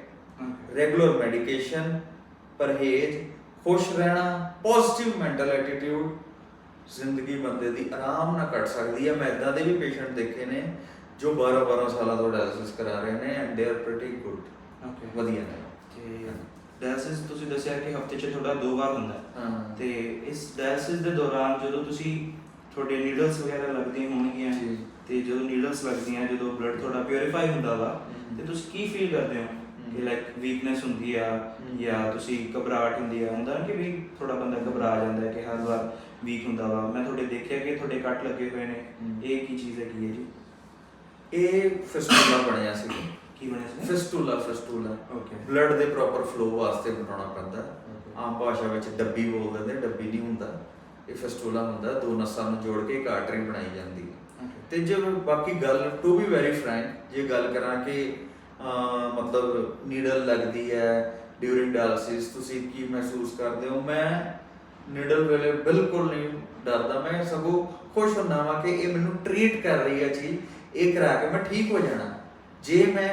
ਰੈਗੂਲਰ ਮੈਡੀਕੇਸ਼ਨ ਪਰਹੇਜ਼ ਖੁਸ਼ ਰਹਿਣਾ ਪੋਜ਼ਿਟਿਵ ਮੈਂਟਲ ਐਟੀਟਿਊਡ ਜ਼ਿੰਦਗੀ ਬੰਦੇ ਦੀ ਆਰਾਮ ਨਾਲ ਕੱਟ ਸਕਦੀ ਹੈ। ਮੈਂ ਇਦਾਂ ਦੇ ਵੀ ਪੇਸ਼ੈਂਟ ਦੇਖੇ ਨੇ ਜੋ 12 12 ਸਾਲਾਂ ਤੋਂ ਡਾਇਲਿਸਿਸ ਕਰਾ ਰਹੇ ਨੇ and they are pretty good okay ਵਧੀਆ ਨੇ। ਤੇ ਡਾਇਲਿਸਿਸ ਤੁਸੀਂ ਦੱਸਿਆ ਕਿ ਹਫ਼ਤੇ 'ਚ ਤੁਹਾਡਾ ਦੋ ਵਾਰ ਹੁੰਦਾ ਹੈ ਹਾਂ ਤੇ ਇਸ ਡਾਇਲਿਸਿਸ ਦੇ ਦੌਰਾਨ ਜਦੋਂ ਤੁਸੀਂ ਤੁਹਾਡੇ ਨੀਡਲਸ ਵਗੈਰਾ ਲੱਗਦੀਆਂ ਹੋਣਗੀਆਂ ਜੀ। ਤੇ ਜਦੋਂ ਨੀਡਲਸ ਲੱਗਦੀਆਂ ਜਦੋਂ ਬਲੱਡ ਤੁਹਾਡਾ ਪਿਉਰੀਫਾਈ ਹੁੰਦਾ ਵਾ ਹਮ। ਤੇ ਤੁਸੀਂ ਕੀ ਫੀਲ ਕਰਦੇ ਹੋ ਕਿ ਹਮ। ਲਾਈਕ ਵੀਕਨੈਸ ਹੁੰਦੀ ਆ ਹਮ। ਜਾਂ ਤੁਸੀਂ ਘਬਰਾਹਟ ਹੁੰਦੀ ਆ ਹੁੰਦਾ ਨਾ ਕਿ ਵੀ ਥੋੜਾ ਬੰਦਾ ਘਬਰਾ ਜਾਂਦਾ ਹੈ ਕਿ ਹਰ ਵਾਰ ਵੀਕ ਹੁੰਦਾ ਵਾ ਮੈਂ ਤੁਹਾਡੇ ਦੇਖਿਆ ਕਿ ਤੁਹਾਡੇ ਕੱਟ ਲੱਗੇ ਹੋਏ ਨੇ ਹਮ। ਇਹ ਕੀ ਚੀਜ਼ ਹੈਗੀ ਹੈ ਜੀ ਇਹ ਫਿਸਟੂਲਾ ਬਣਿਆ ਸੀ ਕੀ ਬਣਿਆ ਸੀ? ਫਿਸਟੂਲਾ ਫਿਸਟੂਲਾ ਓਕੇ ਬਲੱਡ ਦੇ ਪ੍ਰੋਪਰ ਫਲੋ ਵਾਸਤੇ ਬਣਾਉਣਾ ਪੈਂਦਾ. ਆਮ ਭਾਸ਼ਾ ਵਿੱਚ ਡੱਬੀ ਬੋਲ ਦਿੰਦੇ ਡੱਬੀ ਨਹੀਂ ਹੁੰਦਾ। ਇਹ ਫਿਸਟੂਲਾ ਹੁੰਦਾ ਦੋ ਨਸਾਂ ਨੂੰ ਜੋੜ ਕੇ ਇੱਕ ਆਰਟਰੀ ਬਣਾਈ ਜਾਂਦੀ। ਹੈ ਤੇ ਜੇ ਬਾਕੀ ਗੱਲ ਟੂ ਬੀ ਵੈਰੀ ਫਰੈਂਕ ਜੇ ਗੱਲ ਕਰਾਂ ਕਿ ਮਤਲਬ ਨੀਡਲ ਲੱਗਦੀ ਹੈ ਡਿਊਰਿੰਗ ਡਾਇਲਿਸਿਸ ਤੁਸੀਂ ਕੀ ਮਹਿਸੂਸ ਕਰਦੇ ਹੋ? ਮੈਂ ਨੀਡਲ ਵੇਲੇ ਬਿਲਕੁਲ ਨਹੀਂ ਡਰਦਾ। ਮੈਂ ਸਗੋਂ ਖੁਸ਼ ਹੁੰਦਾ ਵਾਂ ਕਿ ਇਹ ਮੈਨੂੰ ਟ੍ਰੀਟ ਕਰ ਰਹੀ ਹੈ ਚੀਜ਼। ਇਹ ਕਰਾ ਕੇ ਮੈਂ ਠੀਕ ਹੋ ਜਾਣਾ। ਜੇ ਮੈਂ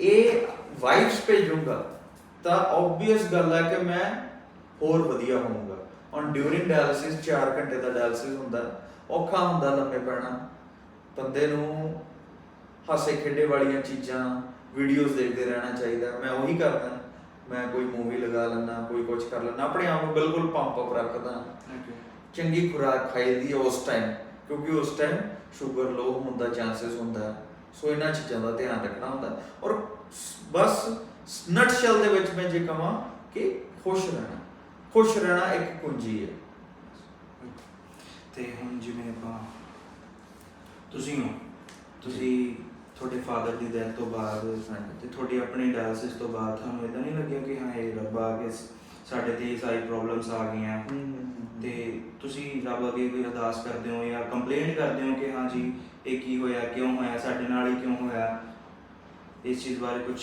ਇਹ ਵਾਈਬਸ ਭੇਜੂੰਗਾ ਤਾਂ ਆਬਵੀਅਸ ਗੱਲ ਹੈ ਕਿ ਮੈਂ ਹੋਰ ਵਧੀਆ ਹੋਊਂਗਾ। ਔਨ ਡਿਊਰਿੰਗ ਡਾਇਲਿਸਿਸ 4 ਘੰਟੇ ਦਾ ਡਾਇਲਿਸਿਸ ਹੁੰਦਾ ਔਖਾ ਹੁੰਦਾ ਲੰਮੇ ਪੈਣਾ। ਬੰਦੇ ਨੂੰ ਹਾਸੇ ਖੇਡੇ ਵਾਲੀਆਂ ਚੀਜ਼ਾਂ ਵੀਡੀਓਜ਼ ਦੇਖਦੇ ਰਹਿਣਾ ਚਾਹੀਦਾ। ਮੈਂ ਉਹੀ ਕਰਦਾ। ਮੈਂ ਕੋਈ ਮੂਵੀ ਲਗਾ ਲੈਣਾ ਕੋਈ ਕੁਝ ਕਰ ਲੈਣਾ ਆਪਣੇ ਆਪ ਨੂੰ ਬਿਲਕੁਲ ਪੰਪ ਅਪ ਰੱਖਦਾ। ਚੰਗੀ ਖੁਰਾਕ ਖਾਈਦੀ ਉਸ ਟਾਈਮ ਕਿਉਂਕਿ ਉਸ ਟਾਈਮ ਸ਼ੂਗਰ ਲੋ ਹੋਣ ਦਾ ਚਾਂਸਸ ਹੁੰਦਾ। ਹੈ। ਸੋ ਇਹਨਾਂ ਚੀਜ਼ਾਂ ਦਾ ਧਿਆਨ ਰੱਖਣਾ ਹੁੰਦਾ। ਔਰ ਬਸ ਨਟਸ਼ਲ ਦੇ ਵਿੱਚ ਮੈਂ ਜੇ ਕਹਾਂ ਕਿ ਖੁਸ਼ ਰਹਿਣਾ ਖੁਸ਼ ਰਹਿਣਾ ਇੱਕ ਕੁੰਜੀ ਹੈ ਤੇ ਹੁਣ ਜਿਵੇਂ ਆਪਾਂ ਤੁਸੀਂ ਹੋ ਤੁਸੀਂ ਤੁਹਾਡੇ ਫਾਦਰ ਦੀ ਡੈਥ ਤੋਂ ਬਾਅਦ। ਤੇ ਤੁਹਾਡੀ ਆਪਣੀ ਡਾਇਲਿਸਿਸ ਤੋਂ ਬਾਅਦ ਤੁਹਾਨੂੰ ਇਦਾਂ ਨਹੀਂ ਲੱਗਿਆ ਕਿ ਹਾਂ ਇਹ ਰੱਬ ਆ ਕੇ ਸਾਡੇ ਤੇ ਸਾਰੀ ਪ੍ਰੋਬਲਮਸ ਆ ਗਈਆਂ ਤੇ ਤੁਸੀਂ ਰੱਬ ਅੱਗੇ ਕੋਈ ਅਰਦਾਸ ਕਰਦੇ ਹੋ ਜਾਂ ਕੰਪਲੇਂਟ ਕਰਦੇ ਹੋ ਕਿ ਹਾਂ ਜੀ ਇਹ ਕੀ ਹੋਇਆ ਕਿਉਂ ਹੋਇਆ ਸਾਡੇ ਨਾਲ ਹੀ ਕਿਉਂ ਹੋਇਆ ਇਸ ਚੀਜ਼ ਬਾਰੇ ਕੁਝ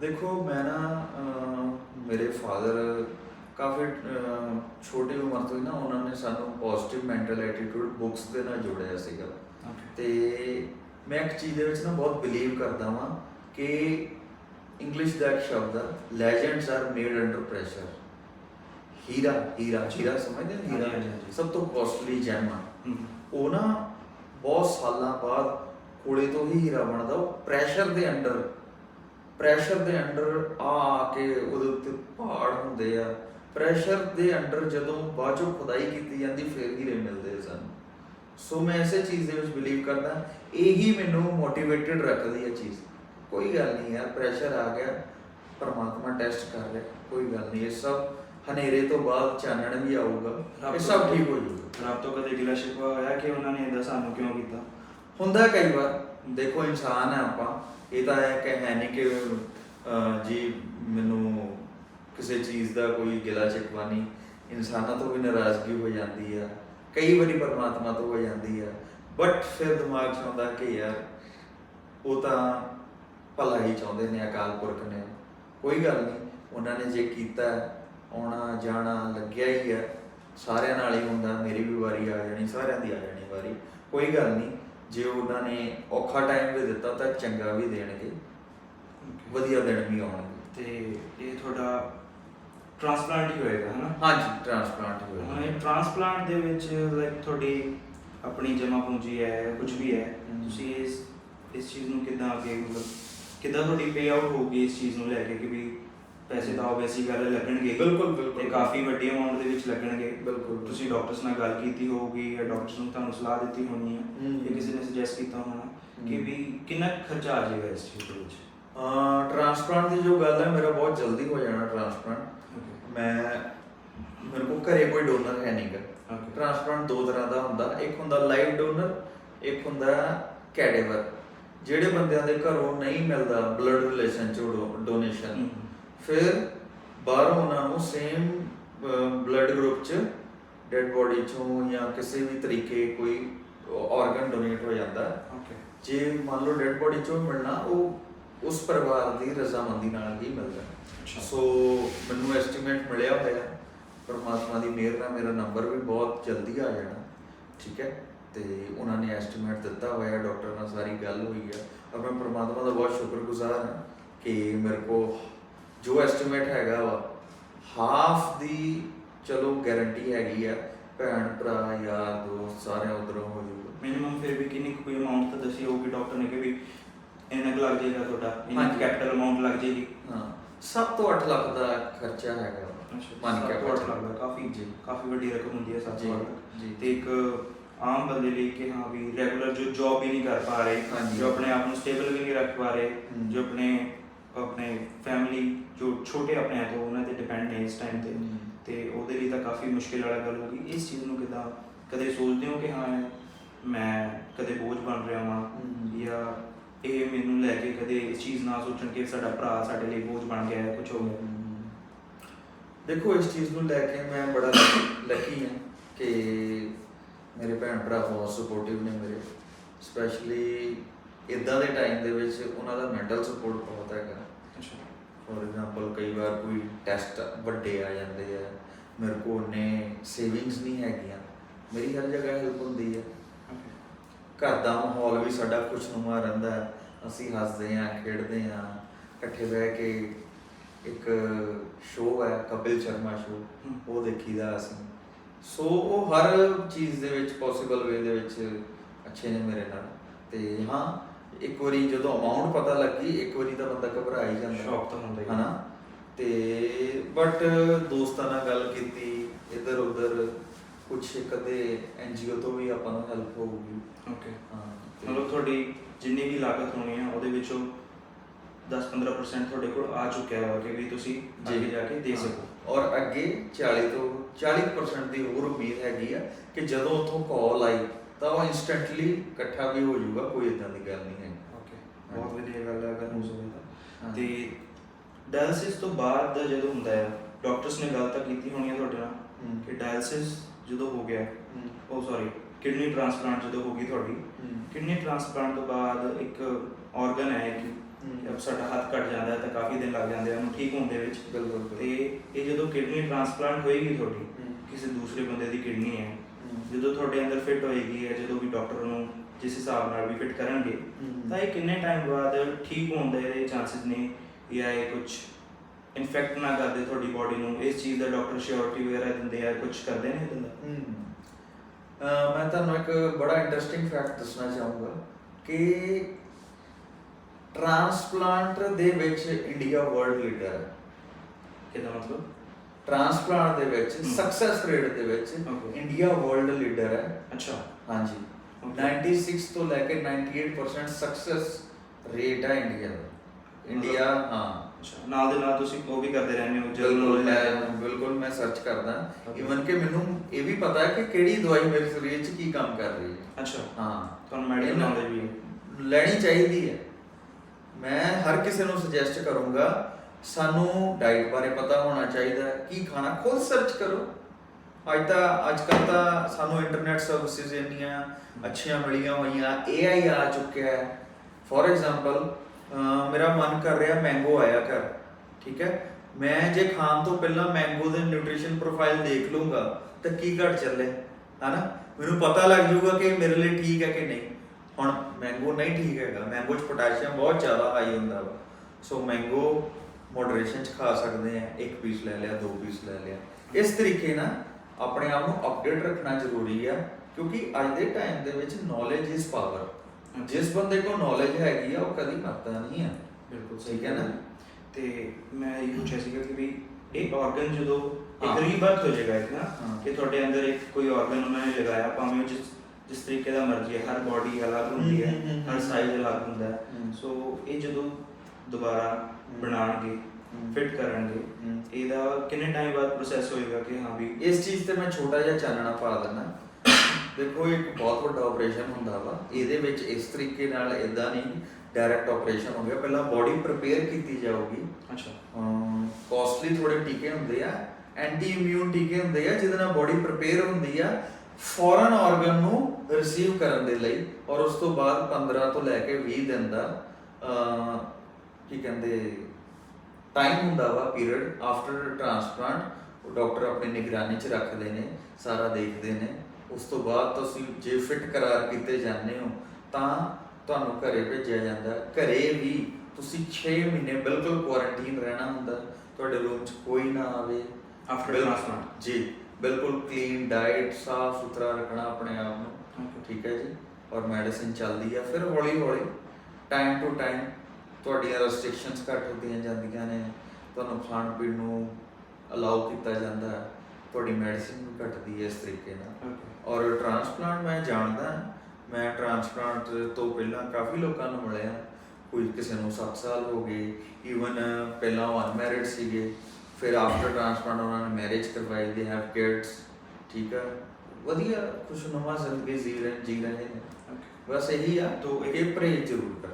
ਦੇਖੋ ਮੈਂ ਨਾ ਮੇਰੇ ਫਾਦਰ ਕਾਫੀ ਛੋਟੀ ਉਮਰ ਤੋਂ ਹੀ ਨਾ ਉਹਨਾਂ ਨੇ ਸਾਨੂੰ ਪੋਜ਼ਿਟਿਵ ਮੈਂਟਲ ਐਟੀਟਿਊਡ ਬੁੱਕਸ ਦੇ ਨਾਲ ਜੋੜਿਆ ਸੀਗਾ। ਤੇ ਮੈਂ ਇੱਕ ਚੀਜ਼ ਦੇ ਵਿੱਚ ਨਾ ਬਹੁਤ ਬਿਲੀਵ ਕਰਦਾ ਵਾਂ ਕਿ ਇੰਗਲਿਸ਼ ਦਾ ਇੱਕ ਸ਼ਬਦ ਆ legends are made under pressure ਹੀਰਾ ਹੀਰਾ ਹੀਰਾ ਸਮਝਦੇ ਹੀਰਾ। ਸਭ ਤੋਂ ਕੋਸਟਲੀ ਜੈਮ ਆ। ਉਹ ਨਾ ਬਹੁਤ ਸਾਲਾਂ ਬਾਅਦ ਕੋਲੇ ਤੋਂ ਹੀ ਹੀਰਾ ਬਣਦਾ, ਉਹ ਪ੍ਰੈਸ਼ਰ ਦੇ ਅੰਡਰ ਪ੍ਰੈਸ਼ਰ ਦੇ ਅੰਡਰ ਆ ਆ ਕੇ ਉਹਦੇ ਉੱਤੇ ਪਹਾੜ ਹੁੰਦੇ ਆ। ਪ੍ਰੈਸ਼ਰ ਦੇ ਅੰਡਰ ਜਦੋਂ ਬਾਅਦ ਚੋਂ ਖੁਦਾਈ ਕੀਤੀ ਜਾਂਦੀ, ਫਿਰ ਹੀਰੇ ਮਿਲਦੇ ਆ ਸਾਨੂੰ। ਸੋ ਮੈਂ ਇਸੇ ਚੀਜ਼ ਦੇ ਵਿੱਚ ਬਿਲੀਵ ਕਰਦਾ, ਇਹੀ ਮੈਨੂੰ ਮੋਟੀਵੇਟਿਡ ਰੱਖਦੀ ਹੈ ਚੀਜ਼। ਕੋਈ ਗੱਲ ਨਹੀਂ ਯਾਰ ਪ੍ਰੈਸ਼ਰ ਆ ਗਿਆ, ਪਰਮਾਤਮਾ ਟੈਸਟ ਕਰ ਰਿਹਾ, ਕੋਈ ਗੱਲ ਨਹੀਂ, ਇਹ ਸਭ ਹਨੇਰੇ ਤੋਂ ਬਾਅਦ ਚਾਨਣ ਵੀ ਆਊਗਾ। ਇਹ ਸਭ ਠੀਕ ਹੋ ਜਾਊਗਾ। ਰੱਬ ਤੋਂ ਕਦੇ ਗਿਲਾ ਸ਼ਿਕਵਾ ਹੋਇਆ ਕਿ ਉਹਨਾਂ ਨੇ ਇਦਾਂ ਸਾਨੂੰ ਕਿਉਂ ਕੀਤਾ? ਹੁੰਦਾ ਕਈ ਵਾਰ। ਦੇਖੋ ਇਨਸਾਨ ਹੈ ਆਪਾਂ। ਇਹ ਤਾਂ ਹੈ ਕਿ ਹੈ ਨਹੀਂ ਕਿ ਜੀ ਮੈਨੂੰ ਕਿਸੇ ਚੀਜ਼ ਦਾ ਕੋਈ ਗਿਲਾ ਸ਼ਿਕਵਾ ਨਹੀਂ। ਇਨਸਾਨਾਂ ਤੋਂ ਵੀ ਨਾਰਾਜ਼ਗੀ ਹੋ ਜਾਂਦੀ ਆ। ਕਈ ਵਾਰੀ ਪਰਮਾਤਮਾ ਤੋਂ ਹੋ ਜਾਂਦੀ ਆ। ਬਟ ਫਿਰ ਦਿਮਾਗ 'ਚ ਆਉਂਦਾ ਕਿ ਯਾਰ ਉਹ ਤਾਂ ਭਲਾ ਹੀ ਚਾਹੁੰਦੇ ਨੇ ਅਕਾਲ ਪੁਰਖ ਨੇ। ਕੋਈ ਗੱਲ ਨਹੀਂ। ਉਹਨਾਂ ਨੇ ਜੇ ਕੀਤਾ ਆਉਣਾ ਜਾਣਾ ਲੱਗਿਆ ਹੀ ਆ। ਸਾਰਿਆਂ ਨਾਲ ਹੀ ਹੁੰਦਾ ਮੇਰੀ ਵੀ ਵਾਰੀ ਆ ਜਾਣੀ ਸਾਰਿਆਂ ਦੀ ਆ ਜਾਣੀ ਵਾਰੀ। ਕੋਈ ਗੱਲ ਨਹੀਂ ਜੇ ਉਹਨਾਂ ਨੇ ਔਖਾ ਟਾਈਮ ਵੀ ਦਿੱਤਾ ਤਾਂ ਚੰਗਾ ਵੀ ਦੇਣਗੇ। ਵਧੀਆ ਦਿਨ ਵੀ ਆਉਣਗੇ। ਤੇ ਇਹ ਤੁਹਾਡਾ ਟ੍ਰਾਂਸਪਲਾਂਟ ਹੀ ਹੋਏਗਾ ਹਨਾ? ਹਾਂਜੀ ਟ੍ਰਾਂਸਪਲਾਂਟ ਹੁਣ ਹੋਇਆ ਇਹ ਟ੍ਰਾਂਸਪਲਾਂਟ ਦੇ ਵਿੱਚ ਲਾਈਕ ਤੁਹਾਡੀ ਆਪਣੀ ਜਮਾ ਪੂੰਜੀ ਹੈ ਕੁਝ ਵੀ ਹੈ। ਤੁਸੀਂ ਇਸ ਇਸ ਚੀਜ਼ ਨੂੰ ਕਿਦਾਂ ਅੱਗੇ ਮਤਲਬ ਕਿਦਾਂ ਤੁਹਾਡੀ ਪੇ ਆਊਟ ਹੋਊਗੀ ਇਸ ਚੀਜ਼ ਨੂੰ ਲੈ ਕੇ ਕਿ ਵੀ ਪੈਸੇ ਤਾਂ ਆਬਵੀਅਸਲੀ ਗੱਲ ਹੈ ਲੱਗਣਗੇ। ਬਿਲਕੁਲ, ਬਿਲਕੁਲ। ਤੇ ਕਾਫੀ ਵੱਡੀ ਅਮਾਉਂਟ ਦੇ ਵਿੱਚ ਲੱਗਣਗੇ ਬਿਲਕੁਲ। ਤੁਸੀਂ ਡਾਕਟਰਸ ਨਾਲ ਗੱਲ ਕੀਤੀ ਹੋਊਗੀ ਜਾਂ ਡਾਕਟਰਸ ਨੂੰ ਤੁਹਾਨੂੰ ਸਲਾਹ ਦਿੱਤੀ ਹੋਣੀ ਹੈ ਹਮ। ਜਾਂ ਕਿਸੇ ਨੇ ਸੁਜੈਸਟ ਕੀਤਾ ਹੋਣਾ ਕਿ। ਵੀ ਕਿੰਨਾ ਕੁ ਖਰਚਾ ਆ ਜਾਏਗਾ ਇਸ ਚੀਜ਼ ਦੇ ਵਿੱਚ ਟ੍ਰਾਂਸਪਲਾਂਟ ਦੀ ਜੋ ਗੱਲ ਹੈ ਮੇਰਾ ਬਹੁਤ ਜਲਦੀ ਹੋ ਜਾਣਾ ਟ੍ਰਾਂਸਪਲਾਂਟ ਮੈਂ ਮੇਰੇ ਕੋਲ ਘਰੇ ਕੋਈ ਡੋਨਰ ਹੈ ਨਹੀਂਗਾ Okay. ਟ੍ਰਾਂਸਪਲਾਂਟ ਦੋ ਤਰ੍ਹਾਂ ਦਾ ਹੁੰਦਾ ਇੱਕ ਹੁੰਦਾ ਲਾਈਵ ਡੋਨਰ ਇੱਕ ਹੁੰਦਾ ਕੈਡੇਵਰ ਜਿਹੜੇ ਬੰਦਿਆਂ ਦੇ ਘਰੋਂ ਨਹੀਂ ਮਿਲਦਾ ਬਲੱਡ ਰਿਲੇਸ਼ਨ ਚ ਡੋਨੇਸ਼ਨ ਹਮ। ਫਿਰ ਬਾਹਰੋਂ ਉਹਨਾਂ ਨੂੰ ਸੇਮ ਬਲੱਡ ਗਰੁੱਪ ਚ ਡੈਡ ਬੋਡੀ ਚੋਂ ਜਾਂ ਕਿਸੇ ਵੀ ਤਰੀਕੇ ਕੋਈ ਆਰਗਨ ਡੋਨੇਟ ਹੋ ਜਾਂਦਾ। ਓਕੇ ਜੇ ਮੰਨ ਲਓ ਡੈਡ ਬੋਡੀ ਚੋਂ ਮਿਲਣਾ ਉਹ ਉਸ ਪਰਿਵਾਰ ਦੀ ਰਜ਼ਾਮੰਦੀ ਨਾਲ ਹੀ ਮਿਲਦਾ। ਸੋ ਮੈਨੂੰ ਐਸਟੀਮੇਟ ਮਿਲਿਆ ਹੋਇਆ। ਪਰਮਾਤਮਾ ਦੀ ਮਿਹਰ ਨਾਲ ਮੇਰਾ ਨੰਬਰ ਵੀ ਬਹੁਤ ਜਲਦੀ ਆ ਜਾਣਾ ਠੀਕ ਹੈ ਤੇ ਉਹਨਾਂ ਨੇ ਐਸਟੀਮੇਟ ਦਿੱਤਾ ਹੋਇਆ ਡਾਕਟਰ ਨਾਲ ਸਾਰੀ ਗੱਲ ਹੋਈ ਹੈ ਔਰ ਮੈਂ ਪਰਮਾਤਮਾ ਦਾ ਬਹੁਤ ਸ਼ੁਕਰਗੁਜ਼ਾਰ ਹਾਂ ਕਿ ਮੇਰੇ ਕੋ ਜੋ ਐਸਟੀਮੇਟ ਹੈਗਾ ਵਾ ਹਾਫ ਦੀ ਚਲੋ ਗਾਰੰਟੀ ਹੈਗੀ ਆ ਭੈਣ ਭਰਾ ਯਾਰ ਦੋਸਤ ਸਾਰੇ ਉਧਰੋਂ ਹੋ ਜੂਗਾ ਮਿਨੀਮਮ ਫਿਰ ਵੀ ਕਿੰਨੀ ਕੁ ਕੋਈ ਅਮਾਉਂਟ ਤਾਂ ਦੱਸੀ ਹੋਊਗੀ ਡਾਕਟਰ ਨੇ ਕਿ ਵੀ ਇੰਨਾ ਕੁ ਲੱਗ ਜਾਏਗਾ ਤੁਹਾਡਾ ਇੰਨੀ ਹਾਂਜੀ। ਕੈਪੀਟਲ ਅਮਾਉਂਟ ਲੱਗ ਜਾਏਗੀ ਹਾਂ 7 ਤੋਂ 8 ਲੱਖ ਦਾ ਖਰਚਾ ਹੈਗਾ ਮੰਨ ਕੇ ਸੱਤ ਆਪਾਂ ਲੱਖ ਦਾ ਕਾਫੀ ਜੀ। ਕਾਫੀ ਵੱਡੀ ਰਕਮ ਹੁੰਦੀ ਹੈ 7 ਜੀ, ਤੋਂ ਅੱਠ ਲੱਖ। ਜੀ। ਤੇ ਇੱਕ ਆਮ ਬੰਦੇ ਲਈ ਕਿ ਹਾਂ ਵੀ ਰੈਗੂਲਰ ਜੋ ਜੌਬ ਵੀ ਨਹੀਂ ਕਰ ਪਾ ਰਹੇ ਹਾਂਜੀ। ਜੋ ਆਪਣੇ ਆਪ ਨੂੰ ਸਟੇਬਲ ਵੀ ਨਹੀਂ ਰੱਖ ਪਾ ਰਹੇ ਹਮ। ਜੋ ਆਪਣੇ ਆਪਣੇ ਫੈਮਿਲੀ ਜੋ ਛੋਟੇ ਆਪਣੇ ਆ ਤੋਂ ਉਹਨਾਂ ਤੇ ਡਿਪੈਂਡ ਨੇ ਇਸ ਟਾਈਮ ਤੇ। ਤੇ ਉਹਦੇ ਲਈ ਤਾਂ ਕਾਫੀ ਮੁਸ਼ਕਿਲ ਵਾਲਾ ਗੱਲ ਹੋਗੀ ਇਸ ਚੀਜ਼ ਨੂੰ ਕਿਦਾਂ ਕਦੇ ਸੋਚਦੇ ਹੋ ਕਿ ਹਾਂ ਮੈਂ ਕਦੇ ਬੋਝ ਬਣ ਰਿਹਾ ਹਾਂ। ਜਾਂ ਇਹ ਮੈਨੂੰ ਲੈ ਕੇ ਕਦੇ ਇਸ ਚੀਜ਼ ਨਾ ਸੋਚਣ ਕਿ ਸਾਡਾ ਭਰਾ ਸਾਡੇ ਲਈ ਬੋਝ ਬਣ ਗਿਆ ਹੈ ਕੁਝ ਹੋ ਗਿਆ। ਦੇਖੋ ਇਸ ਚੀਜ਼ ਨੂੰ ਲੈ ਕੇ ਮੈਂ ਬੜਾ ਲੱਕੀ ਹਾਂ ਕਿ ਮੇਰੇ ਭੈਣ ਭਰਾ ਬਹੁਤ ਸਪੋਰਟਿਵ ਨੇ ਮੇਰੇ। ਸਪੈਸ਼ਲੀ ਇਦਾਂ ਦੇ ਟਾਈਮ ਦੇ ਵਿੱਚ ਉਹਨਾਂ ਦਾ ਮੈਂਟਲ ਸਪੋਰਟ ਬਹੁਤ ਹੈਗਾ। ਅੱਛਾ ਫੋਰ ਐਗਜ਼ਾਮਪਲ ਕਈ ਵਾਰ ਕੋਈ ਟੈਸਟ ਵੱਡੇ ਆ ਜਾਂਦੇ ਆ। ਮੇਰੇ ਕੋਲ ਨੇ ਸੇਵਿੰਗਸ ਨਹੀਂ ਹੈਗੀਆਂ। ਮੇਰੀ ਹਰ ਜਗ੍ਹਾ ਹੈਲਪ ਹੁੰਦੀ ਹੈ ਘਰ ਦਾ ਮਾਹੌਲ ਵੀ ਸਾਡਾ ਖੁਸ਼ਨੁਮਾ ਰਹਿੰਦਾ ਹੈ। ਅਸੀਂ ਹੱਸਦੇ ਹਾਂ, ਖੇਡਦੇ ਹਾਂ। ਇਕੱਠੇ ਬਹਿ ਕੇ ਇੱਕ ਸ਼ੋਅ ਹੈ, ਕਪਿਲ ਸ਼ਰਮਾ ਸ਼ੋਅ ਉਹ ਦੇਖੀਦਾ ਅਸੀਂ। ਸੋ ਉਹ ਹਰ ਚੀਜ਼ ਦੇ ਵਿੱਚ ਪੋਸੀਬਲ ਵੇ ਦੇ ਵਿੱਚ ਅੱਛੇ ਨੇ ਮੇਰੇ ਨਾਲ। ਤੇ ਹਾਂ ਇੱਕ ਵਾਰੀ ਜਦੋਂ ਅਮਾਉਂਟ ਪਤਾ ਲੱਗੀ ਇੱਕ ਵਾਰੀ ਤਾਂ ਬੰਦਾ ਘਬਰਾ ਹੀ ਜਾਂਦਾ। Shock ਤਾਂ ਹੁੰਦਾ ਹੀ ਹੈ। ਹਨਾ? ਤੇ ਬਟ ਦੋਸਤਾਂ ਨਾਲ ਗੱਲ ਕੀਤੀ ਇੱਧਰ ਉੱਧਰ ਕੁਝ ਕਦੇ ਐਨਜੀਓ ਤੋਂ ਵੀ ਆਪਾਂ ਨੂੰ ਹੈਲਪ ਹੋਊਗੀ। ਓਕੇ ਹਾਂ ਤੇ- ਮਤਲਬ ਤੁਹਾਡੀ ਜਿੰਨੀ ਵੀ ਲਾਗਤ ਹੋਣੀ ਹੈ ਉਹਦੇ ਵਿੱਚੋਂ 10-15% ਤੁਹਾਡੇ ਕੋਲ ਆ ਚੁੱਕਿਆ ਹੈ ਕਿ ਵੀ ਤੁਸੀਂ ਅੱਗੇ ਜਾ। ਕੇ ਦੇ ਹਾਂ। ਸਕੋ। ਔਰ ਅੱਗੇ 40 ਤੋਂ 40% ਦੀ ਹੋਰ ਉਮੀਦ ਹੈਗੀ ਆ ਕਿ ਜਦੋਂ ਉੱਥੋਂ ਕਾਲ ਆਈ ਤਾਂ ਉਹ ਇਨਸਟੈਂਟਲੀ ਇਕੱਠਾ ਵੀ ਹੋ ਜਾਊਗਾ ਕੋਈ ਇਦਾਂ ਦੀ ਗੱਲ ਨਹੀਂ ਹੈ ਓਕੇ ਬਹੁਤ ਵਧੀਆ ਗੱਲ ਹੈ ਅਗਰ ਹੋ ਸਕੇ ਤਾਂ ਡਾਇਲਿਸਿਸ ਤੋਂ ਬਾਅਦ ਦਾ ਜਦੋਂ ਹੁੰਦਾ ਹੈ ਡਾਕਟਰਸ ਨੇ ਗੱਲ ਤਾਂ ਕੀਤੀ ਹੋਣੀ ਹੈ ਤੁਹਾਡੇ ਨਾਲ। ਕਿ ਡਾਇਲਿਸਿਸ ਜਦੋਂ ਹੋ ਗਿਆ। ਉਹ ਸੌਰੀ ਕਿਡਨੀ ਟ੍ਰਾਂਸਪਲਾਂਟ ਜਦੋਂ ਹੋ ਗਈ ਤੁਹਾਡੀ। ਕਿਡਨੀ ਟ੍ਰਾਂਸਪਲਾਂਟ ਤੋਂ ਬਾਅਦ ਇੱਕ ਆਰਗਨ ਹੈ ਕਿ। ਜਦ ਸਾਡਾ ਹੱਥ ਕੱਟ ਜਾਂਦਾ ਹੈ ਤਾਂ ਕਾਫੀ ਦਿਨ ਲੱਗ ਜਾਂਦੇ ਆ ਉਹਨੂੰ ਠੀਕ ਹੋਣ ਦੇ ਵਿੱਚ ਬਿਲਕੁਲ ਤੇ ਇਹ ਜਦੋਂ ਕਿਡਨੀ ਟ੍ਰਾਂਸਪਲਾਂਟ ਹੋਏਗੀ ਤੁਹਾਡੀ। ਕਿਸੇ ਦੂਸਰੇ ਬੰਦੇ ਦੀ ਕਿਡਨੀ ਹੈ। ਜਦੋਂ ਤੁਹਾਡੇ ਅੰਦਰ ਫਿੱਟ ਹੋਏਗੀ ਹੈ ਜਦੋਂ ਵੀ ਡਾਕਟਰ ਨੂੰ ਜਿਸ ਹਿਸਾਬ ਨਾਲ ਵੀ ਫਿੱਟ ਕਰਨਗੇ। ਤਾਂ ਇਹ ਕਿੰਨੇ ਟਾਈਮ ਬਾਅਦ ਠੀਕ ਹੋਣ ਦੇ ਚਾਂਸਸ ਨੇ ਜਾਂ ਇਹ ਕੁਝ ਇਨਫੈਕਟ ਨਾ ਕਰਦੇ ਤੁਹਾਡੀ ਬਾਡੀ ਨੂੰ ਇਸ ਚੀਜ਼ ਦਾ ਡਾਕਟਰ ਸ਼ੋਰਟੀ ਵਗੈਰਾ ਦਿੰਦੇ ਆ ਕੁਝ ਕਰਦੇ ਨੇ ਇਦਾਂ ਦਾ ਹਮ। ਅਹ ਮੈਂ ਤੁਹਾਨੂੰ ਇੱਕ ਬੜਾ ਇੰਟਰਸਟਿੰਗ ਫੈਕਟ ਦੱਸਣਾ ਚਾਹੂੰਗਾ ਕਿ ਟ੍ਰਾਂਸਪਲਾਂਟ ਦੇ ਵਿੱਚ ਇੰਡੀਆ ਵਰਲਡ ਲੀਡਰ ਹੈ ਕਿਦਾਂ ਮਤਲਬ ਟ੍ਰਾਂਸਪਲਾਂਟ ਦੇ ਵਿੱਚ। ਸਕਸੈਸ ਰੇਟ ਦੇ ਵਿੱਚ. ਇੰਡੀਆ ਵਰਲਡ ਲੀਡਰ ਹੈ। ਅੱਛਾ। ਹਾਂਜੀ। Okay. 96 ਤੋਂ ਲੈ ਕੇ 98% ਸਕਸੈਸ ਰੇਟ ਹੈ ਇੰਡੀਆ ਦਾ। ਇੰਡੀਆ ਹਾਂ। ਅੱਛਾ। ਨਾਲ ਦੇ ਨਾਲ ਤੁਸੀਂ ਉਹ ਵੀ ਕਰਦੇ ਰਹਿੰਦੇ ਹੋ ਬਿਲਕੁਲ ਮੈਂ ਬਿਲਕੁਲ ਮੈਂ ਸਰਚ ਕਰਦਾ. ਇਵਨ ਕਿ ਮੈਨੂੰ ਇਹ ਵੀ ਪਤਾ ਹੈ ਕਿ ਕਿਹੜੀ ਦਵਾਈ ਮੇਰੇ ਸਰੀਰ 'ਚ ਕੀ ਕੰਮ ਕਰ ਰਹੀ ਹੈ। ਅੱਛਾ। ਹਾਂ। ਤੁਹਾਨੂੰ ਮੈਡੀਕਲ ਨੌਲੇਜ ਵੀ ਲੈਣੀ ਚਾਹੀਦੀ ਹੈ। ਮੈਂ ਹਰ ਕਿਸੇ ਨੂੰ ਸੁਜੈਸਟ ਕਰੂੰਗਾ ਸਾਨੂੰ ਡਾਈਟ ਬਾਰੇ ਪਤਾ ਹੋਣਾ ਚਾਹੀਦਾ ਕੀ ਖਾਣਾ? ਖੁਦ ਸਰਚ ਕਰੋ। ਅੱਜ ਤਾਂ, ਅੱਜ ਕੱਲ੍ਹ ਤਾਂ ਸਾਨੂੰ ਇੰਟਰਨੈਟ ਸਰਵਿਸਿਜ਼ ਇੰਨੀਆਂ ਅੱਛੀਆਂ ਮਿਲੀਆਂ ਹੋਈਆਂ AI ਆ ਚੁੱਕਿਆ ਹੈ। ਫੋਰ ਐਗਜ਼ਾਮਪਲ ਮੇਰਾ ਮਨ ਕਰ ਰਿਹਾ ਮੈਂਗੋ ਆਇਆ ਕਰ ਠੀਕ ਹੈ? ਮੈਂ ਜੇ ਖਾਣ ਤੋਂ ਪਹਿਲਾਂ ਮੈਂਗੋ ਦੇ ਨਿਊਟ੍ਰੀਸ਼ਨ ਪ੍ਰੋਫਾਈਲ ਦੇਖ ਲੂੰਗਾ ਤਾਂ ਕੀ ਘਟ ਚੱਲੇ? ਹਨਾ? ਮੈਨੂੰ ਪਤਾ ਲੱਗ ਜਾਊਗਾ ਕਿ ਮੇਰੇ ਲਈ ਠੀਕ ਹੈ ਕਿ ਨਹੀਂ। ਹੁਣ ਮੈਂਗੋ ਨਹੀਂ ਠੀਕ ਹੈਗਾ। ਮੈਂਗੋ 'ਚ ਪੋਟਾਸ਼ੀਅਮ ਬਹੁਤ ਜ਼ਿਆਦਾ ਹਾਈ ਹੁੰਦਾ ਵਾ। ਸੋ ਮੈਂਗੋ ਮੋਡਰੇਸ਼ਨ 'ਚ ਖਾ ਸਕਦੇ ਆ ਇੱਕ ਪੀਸ ਲੈ ਲਿਆ ਦੋ ਪੀਸ ਲੈ ਲਿਆ ਇਸ ਤਰੀਕੇ ਨਾਲ ਆਪਣੇ ਆਪ ਨੂੰ ਅਪਡੇਟ ਰੱਖਣਾ ਜ਼ਰੂਰੀ ਆ ਕਿਉਂਕਿ ਅੱਜ ਦੇ ਟਾਈਮ ਦੇ ਵਿੱਚ ਨੌਲੇਜ ਇਜ਼ ਪਾਵਰ ਜਿਸ ਬੰਦੇ ਕੋਲ ਨੌਲੇਜ ਹੈਗੀ ਆ ਉਹ ਕਦੀ ਮਰਦਾ ਨਹੀਂ ਆ ਬਿਲਕੁਲ ਠੀਕ ਹੈ ਨਾ? ਤੇ ਮੈਂ ਇਹ ਪੁੱਛਿਆ ਸੀਗਾ ਕਿ ਵੀ ਇਹ ਆਰਗਨ ਜਦੋਂ। ਇੱਕ ਰੀਬਰਥ ਹੋ ਜਾਏਗਾ ਇੱਕ ਨਾ। ਕਿ ਤੁਹਾਡੇ ਅੰਦਰ ਇੱਕ ਕੋਈ ਆਰਗਨ ਉਹਨਾਂ ਨੇ ਲਗਾਇਆ ਭਾਵੇਂ ਉਹ ਜਿਸ ਜਿਸ ਤਰੀਕੇ ਦਾ ਮਰਜ਼ੀ ਹੈ ਹਰ ਬਾਡੀ ਅਲੱਗ ਹੁੰਦੀ ਹੈ ਹਰ। ਸਾਈਜ਼ ਅਲੱਗ ਹੁੰਦਾ ਹੈ। ਸੋ ਇਹ ਜਦੋਂ ਦੁਬਾਰਾ ਬਣਾਉਣਗੇ ਹਮ। ਫਿਟ ਕਰਨਗੇ। ਇਹਦਾ ਕਿੰਨੇ ਟਾਈਮ ਬਾਅਦ ਪ੍ਰੋਸੈਸ ਹੋਏਗਾ ਕਿ ਹਾਂ ਵੀ ਇਸ ਚੀਜ਼ ਤੇ ਮੈਂ ਛੋਟਾ ਜਿਹਾ ਚਾਨਣਾ ਪਾ ਦਿੰਦਾ। ਦੇਖੋ ਇੱਕ ਬਹੁਤ ਵੱਡਾ ਆਪਰੇਸ਼ਨ ਹੁੰਦਾ ਵਾ। ਇਹਦੇ ਵਿੱਚ ਇਸ ਤਰੀਕੇ ਨਾਲ ਇਦਾਂ ਨਹੀਂ ਡਾਇਰੈਕਟ ਆਪਰੇਸ਼ਨ ਹੋ ਗਿਆ ਪਹਿਲਾਂ ਬਾਡੀ ਪ੍ਰਪੇਅਰ ਕੀਤੀ ਜਾਊਗੀ। ਅੱਛਾ। ਕਾਸਟਲੀ ਥੋੜੇ ਟੀਕੇ ਹੁੰਦੇ ਆ ਐਂਟੀ ਇਮਿਊਨ ਟੀਕੇ ਹੁੰਦੇ ਆ ਜਿਹਦੇ ਨਾਲ ਬਾਡੀ ਪ੍ਰਪੇਅਰ ਹੁੰਦੀ ਆ ਫੋਰਨ ਆਰਗਨ ਨੂੰ ਰਿਸੀਵ ਕਰਨ ਦੇ ਲਈ। ਔਰ ਉਸ ਤੋਂ ਬਾਅਦ 15 ਤੋਂ ਲੈ ਕੇ 20 ਦਿਨ ਦਾ ਕੀ ਕਹਿੰਦੇ ਟਾਈਮ ਹੁੰਦਾ ਵਾ ਪੀਰੀਅਡ ਆਫਟਰ ਟ੍ਰਾਂਸਪਲਾਂਟ ਉਹ ਡਾਕਟਰ ਆਪਣੀ ਨਿਗਰਾਨੀ 'ਚ ਰੱਖਦੇ ਨੇ ਸਾਰਾ ਦੇਖਦੇ ਨੇ ਉਸ ਤੋਂ ਬਾਅਦ ਤੁਸੀਂ ਜੇ ਫਿਟ ਕਰਾਰ ਕੀਤੇ ਜਾਂਦੇ ਹੋ ਤਾਂ ਤੁਹਾਨੂੰ ਘਰੇ ਭੇਜਿਆ ਜਾਂਦਾ। ਘਰੇ ਵੀ ਤੁਸੀਂ 6 ਮਹੀਨੇ ਬਿਲਕੁਲ ਕੁਆਰੰਟਾਈਨ ਰਹਿਣਾ ਹੁੰਦਾ ਤੁਹਾਡੇ ਰੂਮ 'ਚ ਕੋਈ ਨਾ ਆਵੇ ਬਿਲ- transplant? ਜੀ ਬਿਲਕੁਲ ਕਲੀਨ ਡਾਈਟ ਸਾਫ਼ ਸੁਥਰਾ ਰੱਖਣਾ ਆਪਣੇ ਆਪ ਨੂੰ. ਠੀਕ ਹੈ ਜੀ ਔਰ ਮੈਡੀਸਿਨ ਚੱਲਦੀ ਆ ਫਿਰ ਹੌਲੀ ਹੌਲੀ ਟਾਈਮ ਟੂ ਟਾਈਮ ਤੁਹਾਡੀਆਂ ਰੈਸਟ੍ਰਿਕਸ਼ਨਸ ਘੱਟ ਹੁੰਦੀਆਂ ਜਾਂਦੀਆਂ ਨੇ ਤੁਹਾਨੂੰ ਖਾਣ ਪੀਣ ਨੂੰ ਅਲਾਉ ਕੀਤਾ ਜਾਂਦਾ ਤੁਹਾਡੀ ਮੈਡੀਸਿਨ ਵੀ ਘਟਦੀ ਹੈ ਇਸ ਤਰੀਕੇ ਨਾਲ. ਔਰ ਟ੍ਰਾਂਸਪਲਾਂਟ ਮੈਂ ਜਾਣਦਾ। ਮੈਂ ਟ੍ਰਾਂਸਪਲਾਂਟ ਤੋਂ ਪਹਿਲਾਂ ਕਾਫੀ ਲੋਕਾਂ ਨੂੰ ਮਿਲਿਆ ਕੋਈ ਕਿਸੇ ਨੂੰ 7 ਸਾਲ ਹੋ ਗਏ ਈਵਨ ਪਹਿਲਾਂ ਉਹ ਅਨਮੈਰਿਡ ਸੀਗੇ ਫਿਰ ਆਫਟਰ ਟ੍ਰਾਂਸਪਲਾਂਟ ਉਹਨਾਂ ਨੇ ਮੈਰਿਜ ਕਰਵਾਈ ਦੇ ਹੈਵ ਕਿਡਸ ਠੀਕ ਹੈ ਵਧੀਆ ਖੁਸ਼ਨੁਮਾ ਜ਼ਿੰਦਗੀ ਜੀ ਰਹੇ ਜੀ ਰਹੇ ਨੇ. ਬਸ ਇਹੀ ਆ ਤੋ ਇਹ- ਪਰਹੇਜ਼ ਜ਼ਰੂਰ ਕਰਨਾ ਤਾਂ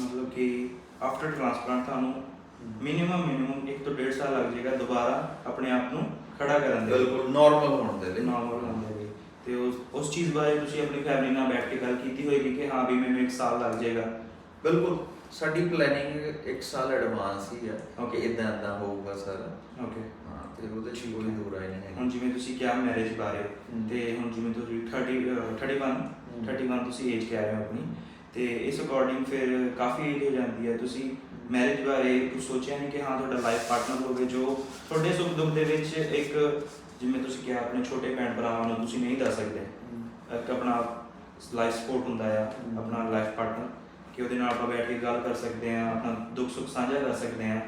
ਮਤਲਬ ਕਿ ਆਫਟਰ ਟ੍ਰਾਂਸਪਲਾਂਟ ਤੁਹਾਨੂੰ ਮਿਨੀਮਮ ਮਿਨੀਮਮ 1 ਤੋਂ 1.5 ਸਾਲ ਲੱਗ ਜਾਏਗਾ ਦੁਬਾਰਾ ਆਪਣੇ ਆਪ ਨੂੰ ਖੜਾ ਕਰਨ ਦੇ ਲਈ। ਬਿਲਕੁਲ ਨਾਰਮਲ ਹੋਣ ਦੇ ਲਈ। ਨਾਰਮਲ ਹੁੰਦੇ ਵੀ ਤੇ ਉਸ ਉਸ ਚੀਜ਼ ਬਾਰੇ ਤੁਸੀਂ ਆਪਣੀ ਫੈਮਿਲੀ ਨਾਲ ਬੈਠ ਕੇ ਗੱਲ ਕੀਤੀ ਹੋਏਗੀ ਕਿ ਹਾਂ ਵੀ ਮੈਨੂੰ 1 ਸਾਲ ਲੱਗ ਜਾਏਗਾ। ਬਿਲਕੁਲ। ਸਾਡੀ ਪਲੈਨਿੰਗ 1 ਸਾਲ ਐਡਵਾਂਸ ਹੀ ਆ. ਕਿ ਇਦਾਂ ਇਦਾਂ ਹੋਊਗਾ ਸਾਰਾ। ਓਕੇ ਹਾਂ ਤੇ ਉਹਦੇ 'ਚ ਕੋਈ ਦੂਰ ਆਈ ਨਹੀਂ ਹੁਣ ਜਿਵੇਂ ਤੁਸੀਂ ਕਿਹਾ ਮੈਰਿਜ ਬਾਰੇ। ਤੇ ਹੁਣ ਜਿਵੇਂ ਤੁਸੀਂ 30 ਅਹ 31 31 ਤੁਸੀਂ ਏਜ ਕਹਿ ਰਹੇ ਹੋ ਆਪਣੀ ਤੇ ਇਸ ਅਕੋਰਡਿੰਗ ਫਿਰ ਕਾਫੀ ਏਜ ਹੋ ਜਾਂਦੀ ਹੈ। ਤੁਸੀਂ ਮੈਰਿਜ ਬਾਰੇ ਕੁਝ ਸੋਚਿਆ ਨਹੀਂ ਕਿ ਹਾਂ ਤੁਹਾਡਾ ਲਾਈਫ ਪਾਰਟਨਰ ਹੋਵੇ ਜੋ ਤੁਹਾਡੇ ਸੁੱਖ ਦੁੱਖ ਦੇ ਵਿੱਚ ਇੱਕ ਜਿਵੇਂ ਤੁਸੀਂ ਕਿਹਾ ਆਪਣੇ ਛੋਟੇ ਭੈਣ ਭਰਾਵਾਂ ਨੂੰ ਤੁਸੀਂ ਨਹੀਂ ਦੱਸ ਸਕਦੇ। ਇੱਕ ਆਪਣਾ ਲਾਈਫ ਸਪੋਰਟ ਹੁੰਦਾ ਆ। ਆਪਣਾ ਲਾਈਫ ਪਾਰਟਨਰ ਕਿ ਉਹਦੇ ਨਾਲ ਆਪਾਂ ਬੈਠ ਕੇ ਗੱਲ ਕਰ ਸਕਦੇ ਆ ਆਪਣਾ ਦੁੱਖ ਸੁੱਖ ਸਾਂਝਾ ਕਰ ਸਕਦੇ ਆ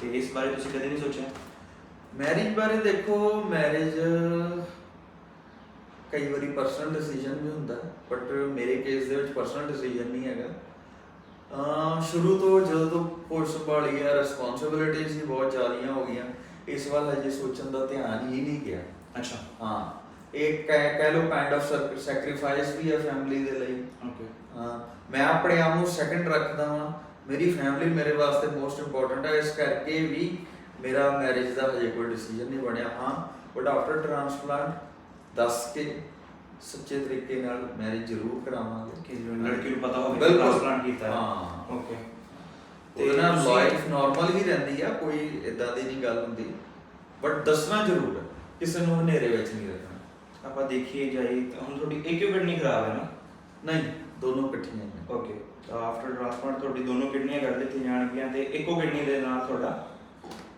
ਤੇ ਇਸ ਬਾਰੇ ਤੁਸੀਂ ਕਦੇ ਨਹੀਂ ਸੋਚਿਆ? ਮੈਰਿਜ ਬਾਰੇ ਦੇਖੋ ਮੈਰਿਜ ਕਈ ਵਾਰੀ ਪਰਸਨਲ ਡਿਸੀਜਨ ਵੀ ਹੁੰਦਾ ਬਟ ਮੇਰੇ ਕੇਸ ਦੇ ਵਿੱਚ ਪਰਸਨਲ ਡਿਸੀਜਨ ਨਹੀਂ ਹੈਗਾ। ਅਹ ਸ਼ੁਰੂ ਤੋਂ ਜਦੋਂ ਤੋਂ ਪੁਲਿਸ ਸੰਭਾਲੀ ਆ ਰਿਸਪੌਂਸਿਬਿਲਿਟੀਜ਼ ਹੀ ਬਹੁਤ ਜ਼ਿਆਦੀਆਂ ਹੋ ਗਈਆਂ ਇਸ ਵੱਲ ਹਜੇ ਸੋਚਣ ਦਾ ਧਿਆਨ ਹੀ ਨਹੀਂ ਗਿਆ। ਅੱਛਾ। ਹਾਂ ਇੱਕ ਕਹਿ ਕਹਿ ਲਓ ਕਾਈਂਡ ਆਫ ਸੈਕਰੀਫਾਈਸ ਵੀ ਹੈ ਫੈਮਿਲੀ ਦੇ ਲਈ। ਓਕੇ ਹਾਂ ਮੈਂ ਆਪਣੇ ਆਪ ਨੂੰ ਸੈਕੰਡ ਰੱਖਦਾ ਵਾਂ। ਮੇਰੀ ਫੈਮਿਲੀ ਮੇਰੇ ਵਾਸਤੇ ਮੋਸਟ ਇੰਪੋਰਟੈਂਟ ਹੈ ਇਸ ਕਰਕੇ ਵੀ ਮੇਰਾ ਮੈਰਿਜ ਦਾ ਹਜੇ ਕੋਈ ਡਿਸੀਜਨ ਨਹੀਂ ਬਣਿਆ। ਹਾਂ ਬਟ ਆਫਟਰ ਟ੍ਰਾਂਸਪਲਾਂਟ ਦੱਸ ਕੇ ਸੱਚੇ ਤਰੀਕੇ ਨਾਲ ਮੈਰਿਜ ਜ਼ਰੂਰ ਕਰਾਵਾਂਗੇ। ਕਿ ਲੜਕੀ ਨੂੰ ਪਤਾ ਹੋਵੇ ਬਿਲਕੁਲ। ਟ੍ਰਾਂਸਪਲਾਂਟ ਕੀਤਾ ਹੈ। ਹਾਂ। ਓਕੇ ਉਹਦੇ ਨਾਲ ਤੁਸੀਂ- ਲਾਈਫ ਨਾਰਮਲ ਹੀ ਰਹਿੰਦੀ ਆ ਕੋਈ ਇਦਾਂ ਦੀ ਨਹੀਂ ਗੱਲ ਹੁੰਦੀ। ਬਟ ਦੱਸਣਾ ਜ਼ਰੂਰ ਹੈ ਕਿਸੇ ਨੂੰ ਹਨੇਰੇ ਵਿੱਚ ਨਹੀਂ ਰੱਖਣਾ। ਆਪਾਂ ਦੇਖੀਏ ਜਾਈ ਤਾਂ ਹੁਣ ਤੁਹਾਡੀ ਇੱਕ ਹੀ ਕਿਡਨੀ ਖਰਾਬ ਹੈ ਨਾ? ਨਹੀਂ ਦੋਨੋਂ ਇਕੱਠੀਆਂ ਨੇ। ਓਕੇ ਤਾਂ ਆਫਟਰ ਟ੍ਰਾਂਸਪਲਾਂਟ ਤੁਹਾਡੀ ਦੋਨੋਂ ਕਿਡਨੀਆਂ ਕਰ ਦਿੱਤੀਆਂ ਜਾਣਗੀਆਂ ਤੇ ਇੱਕੋ ਕਿਡਨੀ ਦੇ ਨਾਲ ਤੁਹਾਡਾ?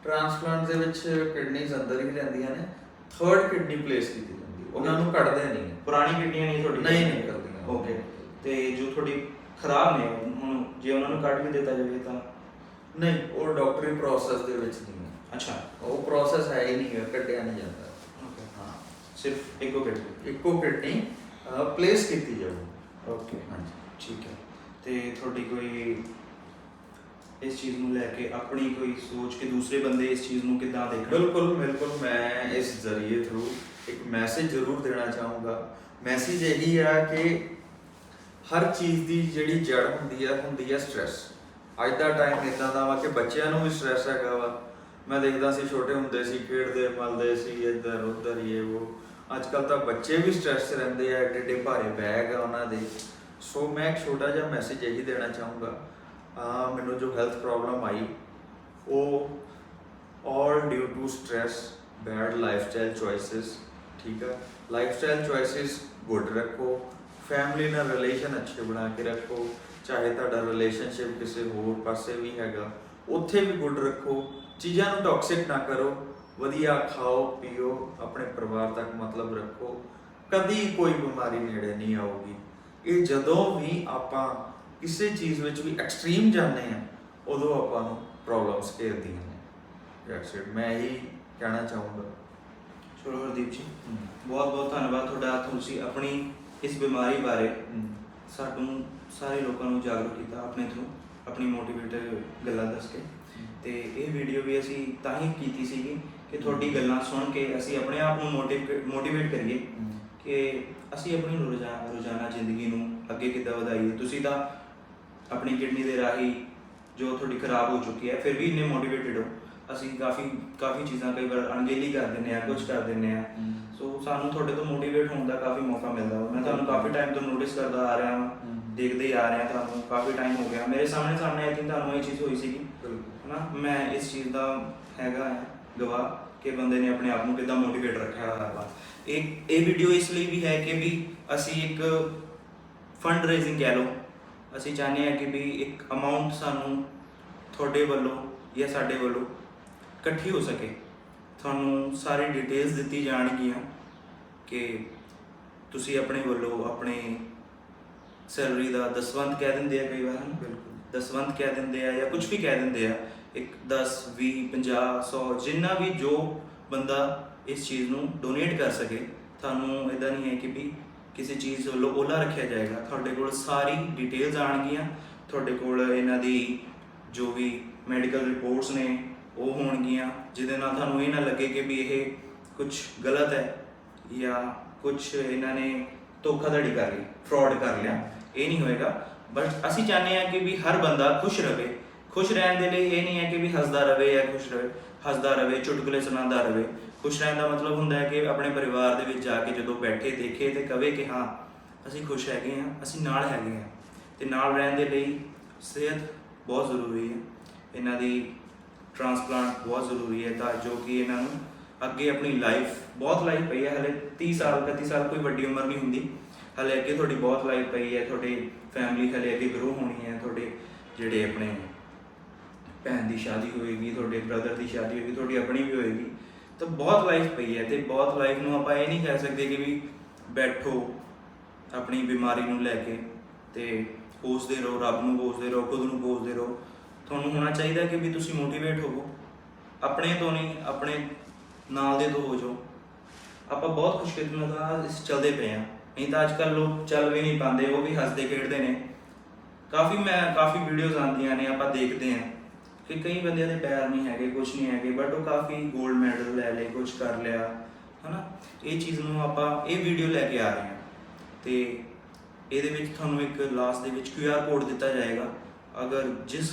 ਟ੍ਰਾਂਸਪਲਾਂਟ ਦੇ ਵਿੱਚ ਕਿਡਨੀਜ਼ ਅੰਦਰ ਹੀ ਰਹਿੰਦੀਆਂ ਨੇ। ਥਰਡ ਕਿਡਨੀ ਪਲੇਸ ਕੀਤੀ ਉਹਨਾਂ ਨੂੰ ਕੱਢਦੇ ਨਹੀਂ ਹੈ। ਪੁਰਾਣੀ ਕਿਡਨੀਆਂ ਨਹੀਂ ਤੁਹਾਡੀ? ਨਹੀਂ ਨਿਕਲਦੀਆਂ ਓਕੇ। ਤੇ ਜੋ ਤੁਹਾਡੀ ਖਰਾਬ ਨੇ ਹੁਣ ਜੇ ਉਹਨਾਂ ਨੂੰ ਕੱਢ ਵੀ ਦਿੱਤਾ ਜਾਵੇ ਤਾਂ? ਨਹੀਂ ਉਹ ਡਾਕਟਰੀ ਪ੍ਰੋਸੈਸ ਦੇ ਵਿੱਚ ਨਹੀਂ ਹੈ। ਅੱਛਾ। ਉਹ ਪ੍ਰੋਸੈਸ ਹੈ ਹੀ ਨਹੀਂ ਹੈ ਕੱਢਿਆ ਨਹੀਂ ਜਾਂਦਾ। ਓਕੇ ਹਾਂ। ਸਿਰਫ ਇੱਕੋ ਕਿਡਨੀ ਇੱਕੋ ਕਿਡਨੀ ਪਲੇਸ ਕੀਤੀ ਜਾਊ। ਓਕੇ। ਹਾਂਜੀ। ਠੀਕ ਹੈ। ਤੇ ਤੁਹਾਡੀ ਕੋਈ ਇਸ ਚੀਜ਼ ਨੂੰ ਲੈ ਕੇ ਆਪਣੀ ਕੋਈ ਸੋਚ ਕਿ ਦੂਸਰੇ ਬੰਦੇ ਇਸ ਚੀਜ਼ ਨੂੰ ਕਿੱਦਾਂ ਦੇਖਣ ਬਿਲਕੁਲ ਬਿਲਕੁਲ। ਮੈਂ ਇਸ ਜ਼ਰੀਏ ਥਰੂ ਇੱਕ ਮੈਸੇਜ ਜ਼ਰੂਰ ਦੇਣਾ ਚਾਹੂੰਗਾ। ਮੈਸੇਜ ਇਹੀ ਆ ਕਿ ਹਰ ਚੀਜ਼ ਦੀ ਜਿਹੜੀ ਜੜ ਹੁੰਦੀ ਹੈ ਹੁੰਦੀ ਹੈ ਸਟ੍ਰੈਸ ਅੱਜ ਦਾ ਟਾਈਮ ਇਦਾਂ ਦਾ ਵਾ ਕਿ ਬੱਚਿਆਂ ਨੂੰ ਵੀ ਸਟ੍ਰੈਸ ਹੈਗਾ ਵਾ। ਮੈਂ ਦੇਖਦਾ ਸੀ ਛੋਟੇ ਹੁੰਦੇ ਸੀ, ਖੇਡਦੇ, ਮਲਦੇ ਸੀ, ਇੱਧਰ, ਉੱਧਰ, ਇਹ, ਉਹ। ਅੱਜ ਕੱਲ ਤਾਂ ਬੱਚੇ ਵੀ ਸਟ੍ਰੈਸ 'ਚ ਰਹਿੰਦੇ ਆ ਐਡੇ ਏਡੇ ਭਾਰੇ ਬੈਗ ਆ ਉਹਨਾਂ ਦੇ। ਸੋ ਮੈਂ ਇੱਕ ਛੋਟਾ ਜਿਹਾ ਮੈਸੇਜ ਇਹੀ ਦੇਣਾ ਚਾਹੂੰਗਾ। ਆ ਮੈਨੂੰ ਜੋ ਹੈਲਥ ਪ੍ਰੋਬਲਮ ਆਈ, ਉਹ all due to stress, bad lifestyle choices ਠੀਕ ਆ ਲਾਈਫ ਸਟਾਈਲ ਚੁਆਇਸਿਸ ਗੁੱਡ ਰੱਖੋ। ਫੈਮਿਲੀ ਨਾਲ ਰਿਲੇਸ਼ਨ ਅੱਛੇ ਬਣਾ ਕੇ ਰੱਖੋ। ਚਾਹੇ ਤੁਹਾਡਾ ਰਿਲੇਸ਼ਨਸ਼ਿਪ ਕਿਸੇ ਹੋਰ ਪਾਸੇ ਵੀ ਹੈਗਾ, ਉੱਥੇ ਵੀ ਗੁੱਡ ਰੱਖੋ। ਚੀਜ਼ਾਂ ਨੂੰ ਟੌਕਸਿਕ ਨਾ ਕਰੋ। ਵਧੀਆ ਖਾਓ, ਪੀਓ, ਆਪਣੇ ਪਰਿਵਾਰ ਤੱਕ ਮਤਲਬ ਰੱਖੋ। ਕਦੀ ਕੋਈ ਬਿਮਾਰੀ ਨੇੜੇ ਨਹੀਂ ਆਊਗੀ। ਇਹ ਜਦੋਂ ਵੀ ਆਪਾਂ ਕਿਸੇ ਚੀਜ਼ ਵਿੱਚ ਵੀ ਐਕਸਟ੍ਰੀਮ ਜਾਂਦੇ ਆ ਉਦੋਂ ਆਪਾਂ ਨੂੰ ਪ੍ਰੋਬਲਮਸ ਘੇਰਦੀਆਂ ਨੇ। ਦੈਟਸ ਇਟ ਮੈਂ ਇਹੀ ਕਹਿਣਾ ਚਾਹੂੰਗਾ। ਚਲੋ ਹਰਦੀਪ ਜੀ ਬਹੁਤ ਬਹੁਤ ਧੰਨਵਾਦ ਤੁਹਾਡਾ ਤੁਸੀਂ ਆਪਣੀ ਇਸ ਬਿਮਾਰੀ ਬਾਰੇ ਸਾਨੂੰ ਸਾਰੇ ਲੋਕਾਂ ਨੂੰ ਜਾਗਰੂਕ ਕੀਤਾ ਆਪਣੇ ਥਰੂ ਆਪਣੀ ਮੋਟੀਵੇਟਰ ਗੱਲਾਂ ਦੱਸ ਕੇ। ਤੇ ਇਹ ਵੀਡੀਓ ਵੀ ਅਸੀਂ ਤਾਂ ਹੀ ਕੀਤੀ ਸੀਗੀ ਕਿ ਤੁਹਾਡੀ ਗੱਲਾਂ ਸੁਣ ਕੇ ਅਸੀਂ ਆਪਣੇ ਆਪ ਨੂੰ ਮੋਟੀਵੇਟ ਕਰੀਏ ਕਿ ਅਸੀਂ ਆਪਣੀ ਰੋਜ਼ਾ- ਰੋਜ਼ਾਨਾ ਜ਼ਿੰਦਗੀ ਨੂੰ ਅੱਗੇ ਕਿੱਦਾਂ ਵਧਾਈਏ। ਤੁਸੀਂ ਤਾਂ ਆਪਣੀ ਕਿਡਨੀ ਦੇ ਰਾਹੀਂ ਜੋ ਤੁਹਾਡੀ ਖਰਾਬ ਹੋ ਚੁੱਕੀ ਹੈ ਫਿਰ ਵੀ ਇੰਨੇ ਮੋਟੀਵੇਟਿਡ ਹੋ। ਅਸੀਂ ਕਾਫੀ ਕਾਫੀ ਚੀਜ਼ਾਂ ਕਈ ਵਾਰ ਅਣਗਹਿਲੀ ਕਰ ਦਿੰਦੇ ਆ ਕੁਝ ਕਰ ਦਿੰਦੇ ਆ ਸੋ ਸਾਨੂੰ ਤੁਹਾਡੇ ਤੋਂ ਮੋਟੀਵੇਟ ਹੋਣ ਦਾ ਕਾਫੀ ਮੌਕਾ ਮਿਲਦਾ ਵਾ। ਮੈਂ ਤੁਹਾਨੂੰ ਕਾਫੀ ਟਾਈਮ ਤੋਂ ਨੋਟਿਸ ਕਰਦਾ ਆ ਰਿਹਾ ਹਾਂ। ਦੇਖਦੇ ਹੀ ਆ ਰਿਹਾ ਤੁਹਾਨੂੰ ਕਾਫੀ ਟਾਈਮ ਹੋ ਗਿਆ। ਮੇਰੇ ਸਾਹਮਣੇ ਸਾਹਮਣੇ ਆਈ ਥਿੰਕ ਤੁਹਾਨੂੰ ਇਹ ਚੀਜ਼ ਹੋਈ ਸੀਗੀ। ਹਨਾ ਮੈਂ ਇਸ ਚੀਜ਼ ਦਾ ਹੈਗਾ ਹੈ ਗਵਾਹ ਕਿ ਬੰਦੇ ਨੇ ਆਪਣੇ ਆਪ ਨੂੰ ਕਿੱਦਾਂ ਮੋਟੀਵੇਟ ਰੱਖਿਆ ਹੋਇਆ ਵਾ। ਇਹ ਇਹ ਵੀਡੀਓ ਇਸ ਲਈ ਵੀ ਹੈ ਕਿ ਵੀ ਅਸੀਂ ਇੱਕ ਫੰਡ ਰੇਜ਼ਿੰਗ ਕਹਿ ਲਓ। ਅਸੀਂ ਚਾਹੁੰਦੇ ਹਾਂ ਕਿ ਵੀ ਇੱਕ ਅਮਾਉਂਟ ਸਾਨੂੰ ਤੁਹਾਡੇ ਵੱਲੋਂ ਜਾਂ ਸਾਡੇ ਵੱਲੋਂ ਇਕੱਠੀ ਹੋ ਸਕੇ। ਤੁਹਾਨੂੰ ਸਾਰੀ ਡਿਟੇਲਸ ਦਿੱਤੀ ਜਾਣਗੀਆਂ ਕਿ ਤੁਸੀਂ ਆਪਣੇ ਵੱਲੋਂ ਆਪਣੇ ਸੈਲਰੀ ਦਾ ਦਸਵੰਤ ਕਹਿ ਦਿੰਦੇ ਆ ਕਈ ਵਾਰ। ਬਿਲਕੁਲ। ਦਸਵੰਤ ਕਹਿ ਦਿੰਦੇ ਆ ਜਾਂ ਕੁਝ ਵੀ ਕਹਿ ਦਿੰਦੇ ਆ। ਇੱਕ 10 20 50 100 ਜਿੰਨਾ ਵੀ ਜੋ ਬੰਦਾ ਇਸ ਚੀਜ਼ ਨੂੰ ਡੋਨੇਟ ਕਰ ਸਕੇ ਤੁਹਾਨੂੰ ਇਦਾਂ ਨਹੀਂ ਹੈ ਕਿ ਵੀ ਕਿਸੇ ਚੀਜ਼ ਵੱਲੋਂ ਓਲਾ ਰੱਖਿਆ ਜਾਏਗਾ। ਤੁਹਾਡੇ ਕੋਲ ਸਾਰੀ ਡਿਟੇਲਸ ਆਣਗੀਆਂ ਤੁਹਾਡੇ ਕੋਲ ਇਹਨਾਂ ਦੀ ਜੋ ਵੀ ਮੈਡੀਕਲ ਰਿਪੋਰਟਸ ਨੇ ਉਹ ਹੋਣਗੀਆਂ, ਜਿਹਦੇ ਨਾਲ ਤੁਹਾਨੂੰ ਇਹ ਨਾ ਲੱਗੇ ਕਿ ਵੀ ਇਹ ਕੁਝ ਗਲਤ ਹੈ ਜਾਂ ਕੁਝ ਇਹਨਾਂ ਨੇ ਧੋਖਾਧੜੀ ਕਰ ਲਈ ਫਰਾਡ ਕਰ ਲਿਆ। ਇਹ ਨਹੀਂ ਹੋਏਗਾ। ਬਟ ਅਸੀਂ ਚਾਹੁੰਦੇ ਹਾਂ ਕਿ ਵੀ ਹਰ ਬੰਦਾ ਖੁਸ਼ ਰਹੇ ਖੁਸ਼ ਰਹਿਣ ਦੇ ਲਈ ਇਹ ਨਹੀਂ ਹੈ ਕਿ ਵੀ ਹੱਸਦਾ ਰਹੇ ਜਾਂ ਖੁਸ਼ ਰਹੇ ਹੱਸਦਾ ਰਵੇ, ਚੁਟਕਲੇ ਸੁਣਾਉਂਦਾ ਰਹੇ ਖੁਸ਼ ਰਹਿਣ ਦਾ ਮਤਲਬ ਹੁੰਦਾ ਹੈ ਕਿ ਆਪਣੇ ਪਰਿਵਾਰ ਦੇ ਵਿੱਚ ਜਾ ਕੇ ਜਦੋਂ ਬੈਠੇ, ਦੇਖੇ ਤੇ ਕਵੇ ਕਿ ਹਾਂ, ਅਸੀਂ ਖੁਸ਼ ਹੈਗੇ ਹਾਂ, ਅਸੀਂ ਨਾਲ ਹੈਗੇ ਹਾਂ। ਤੇ ਨਾਲ ਰਹਿਣ ਦੇ ਲਈ ਸਿਹਤ ਬਹੁਤ ਜ਼ਰੂਰੀ ਹੈ। ਇਹਨਾਂ ਦੀ ਟ੍ਰਾਂਸਪਲਾਂਟ ਬਹੁਤ ਜ਼ਰੂਰੀ ਹੈ ਤਾਂ ਜੋ ਕਿ ਇਹਨਾਂ ਨੂੰ ਅੱਗੇ ਆਪਣੀ ਲਾਈਫ ਬਹੁਤ ਲਾਈਫ ਪਈ ਹੈ, ਹਲੇ 30 ਸਾਲ 35 ਸਾਲ ਕੋਈ ਵੱਡੀ ਉਮਰ ਨਹੀਂ ਹੁੰਦੀ। ਹਲੇ ਅੱਗੇ ਤੁਹਾਡੀ ਬਹੁਤ ਲਾਈਫ ਪਈ ਹੈ, ਤੁਹਾਡੀ ਫੈਮਿਲੀ ਹਲੇ ਅੱਗੇ ਗਰੋ ਹੋਣੀ ਹੈ, ਤੁਹਾਡੇ ਜਿਹੜੇ ਆਪਣੇ ਭੈਣ ਦੀ ਸ਼ਾਦੀ ਹੋਏਗੀ, ਤੁਹਾਡੇ ਬ੍ਰਦਰ ਦੀ ਸ਼ਾਦੀ ਹੋਏਗੀ, ਤੁਹਾਡੀ ਆਪਣੀ ਵੀ ਹੋਏਗੀ, ਤਾਂ ਬਹੁਤ ਲਾਈਫ ਪਈ ਹੈ ਤੇ ਬਹੁਤ ਲਾਈਫ ਨੂੰ ਆਪਾਂ ਇਹ ਨਹੀਂ ਕਹਿ ਸਕਦੇ ਕਿ ਵੀ ਬੈਠੋ, ਆਪਣੀ ਬਿਮਾਰੀ ਨੂੰ ਲੈ ਕੇ ਤੇ ਕੋਸਦੇ ਰਹੋ, ਰੱਬ ਨੂੰ ਕੋਸਦੇ ਰਹੋ, ਖੁਦ ਨੂੰ ਕੋਸਦੇ ਰਹੋ। ਤੁਹਾਨੂੰ ਹੋਣਾ ਚਾਹੀਦਾ ਕਿ ਵੀ ਤੁਸੀਂ ਮੋਟੀਵੇਟ ਹੋਵੋ। ਆਪਣੇ ਤੋਂ ਨਹੀਂ, ਆਪਣੇ ਨਾਲ ਦੇ ਤੋਂ ਹੋ ਜਾਓ। ਆਪਾਂ ਬਹੁਤ ਖੁਸ਼ਕਿਸਮਤ ਆ ਇਸ ਚੱਲਦੇ ਪਏ ਆ ਨਹੀਂ ਤਾਂ ਅੱਜ ਕੱਲ ਲੋਕ ਚੱਲ ਵੀ ਨਹੀਂ ਪਾਉਂਦੇ, ਉਹ ਵੀ ਹੱਸਦੇ ਖੇਡਦੇ ਨੇ। ਕਾਫੀ ਮੈਂ, ਕਾਫੀ ਵੀਡੀਓਜ਼ ਆਉਂਦੀਆਂ ਨੇ, ਆਪਾਂ ਦੇਖਦੇ ਆ ਕਿ ਕਈ ਬੰਦਿਆਂ ਦੇ ਪੈਰ ਨਹੀਂ ਹੈਗੇ ਕੁਝ ਨਹੀਂ ਹੈਗੇ ਬਟ ਉਹ ਕਾਫੀ 골ਡ ਮੈਡਲ ਲੈ ਲਏ ਕੁਝ ਕਰ ਲਿਆ, ਹਨਾ? ਇਹ ਚੀਜ਼ ਨੂੰ ਆਪਾਂ, ਇਹ ਵੀਡੀਓ ਲੈ ਕੇ ਆ ਰਹੇ ਹਾਂ। ਤੇ ਇਹਦੇ ਵਿੱਚ ਤੁਹਾਨੂੰ ਇੱਕ ਲਾਸਟ ਦੇ ਵਿੱਚ QR ਕੋਡ ਦਿੱਤਾ ਜਾਏਗਾ। ਅਗਰ ਜਿਸ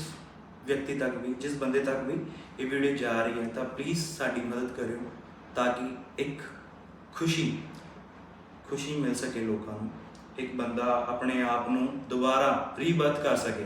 ਵਿਅਕਤੀ ਤੱਕ ਵੀ, ਜਿਸ ਬੰਦੇ ਤੱਕ ਵੀ ਇਹ ਵੀਡੀਓ ਜਾ ਰਹੀ ਹੈ, ਤਾਂ ਪਲੀਜ਼ ਸਾਡੀ ਮਦਦ ਕਰਿਓ ਤਾਂ ਕਿ ਇੱਕ ਖੁਸ਼ੀ ਖੁਸ਼ੀ ਮਿਲ ਸਕੇ ਲੋਕਾਂ ਨੂੰ। ਇੱਕ ਬੰਦਾ ਆਪਣੇ ਆਪ ਨੂੰ ਦੁਬਾਰਾ ਰੀਬਰਥ ਕਰ ਸਕੇ।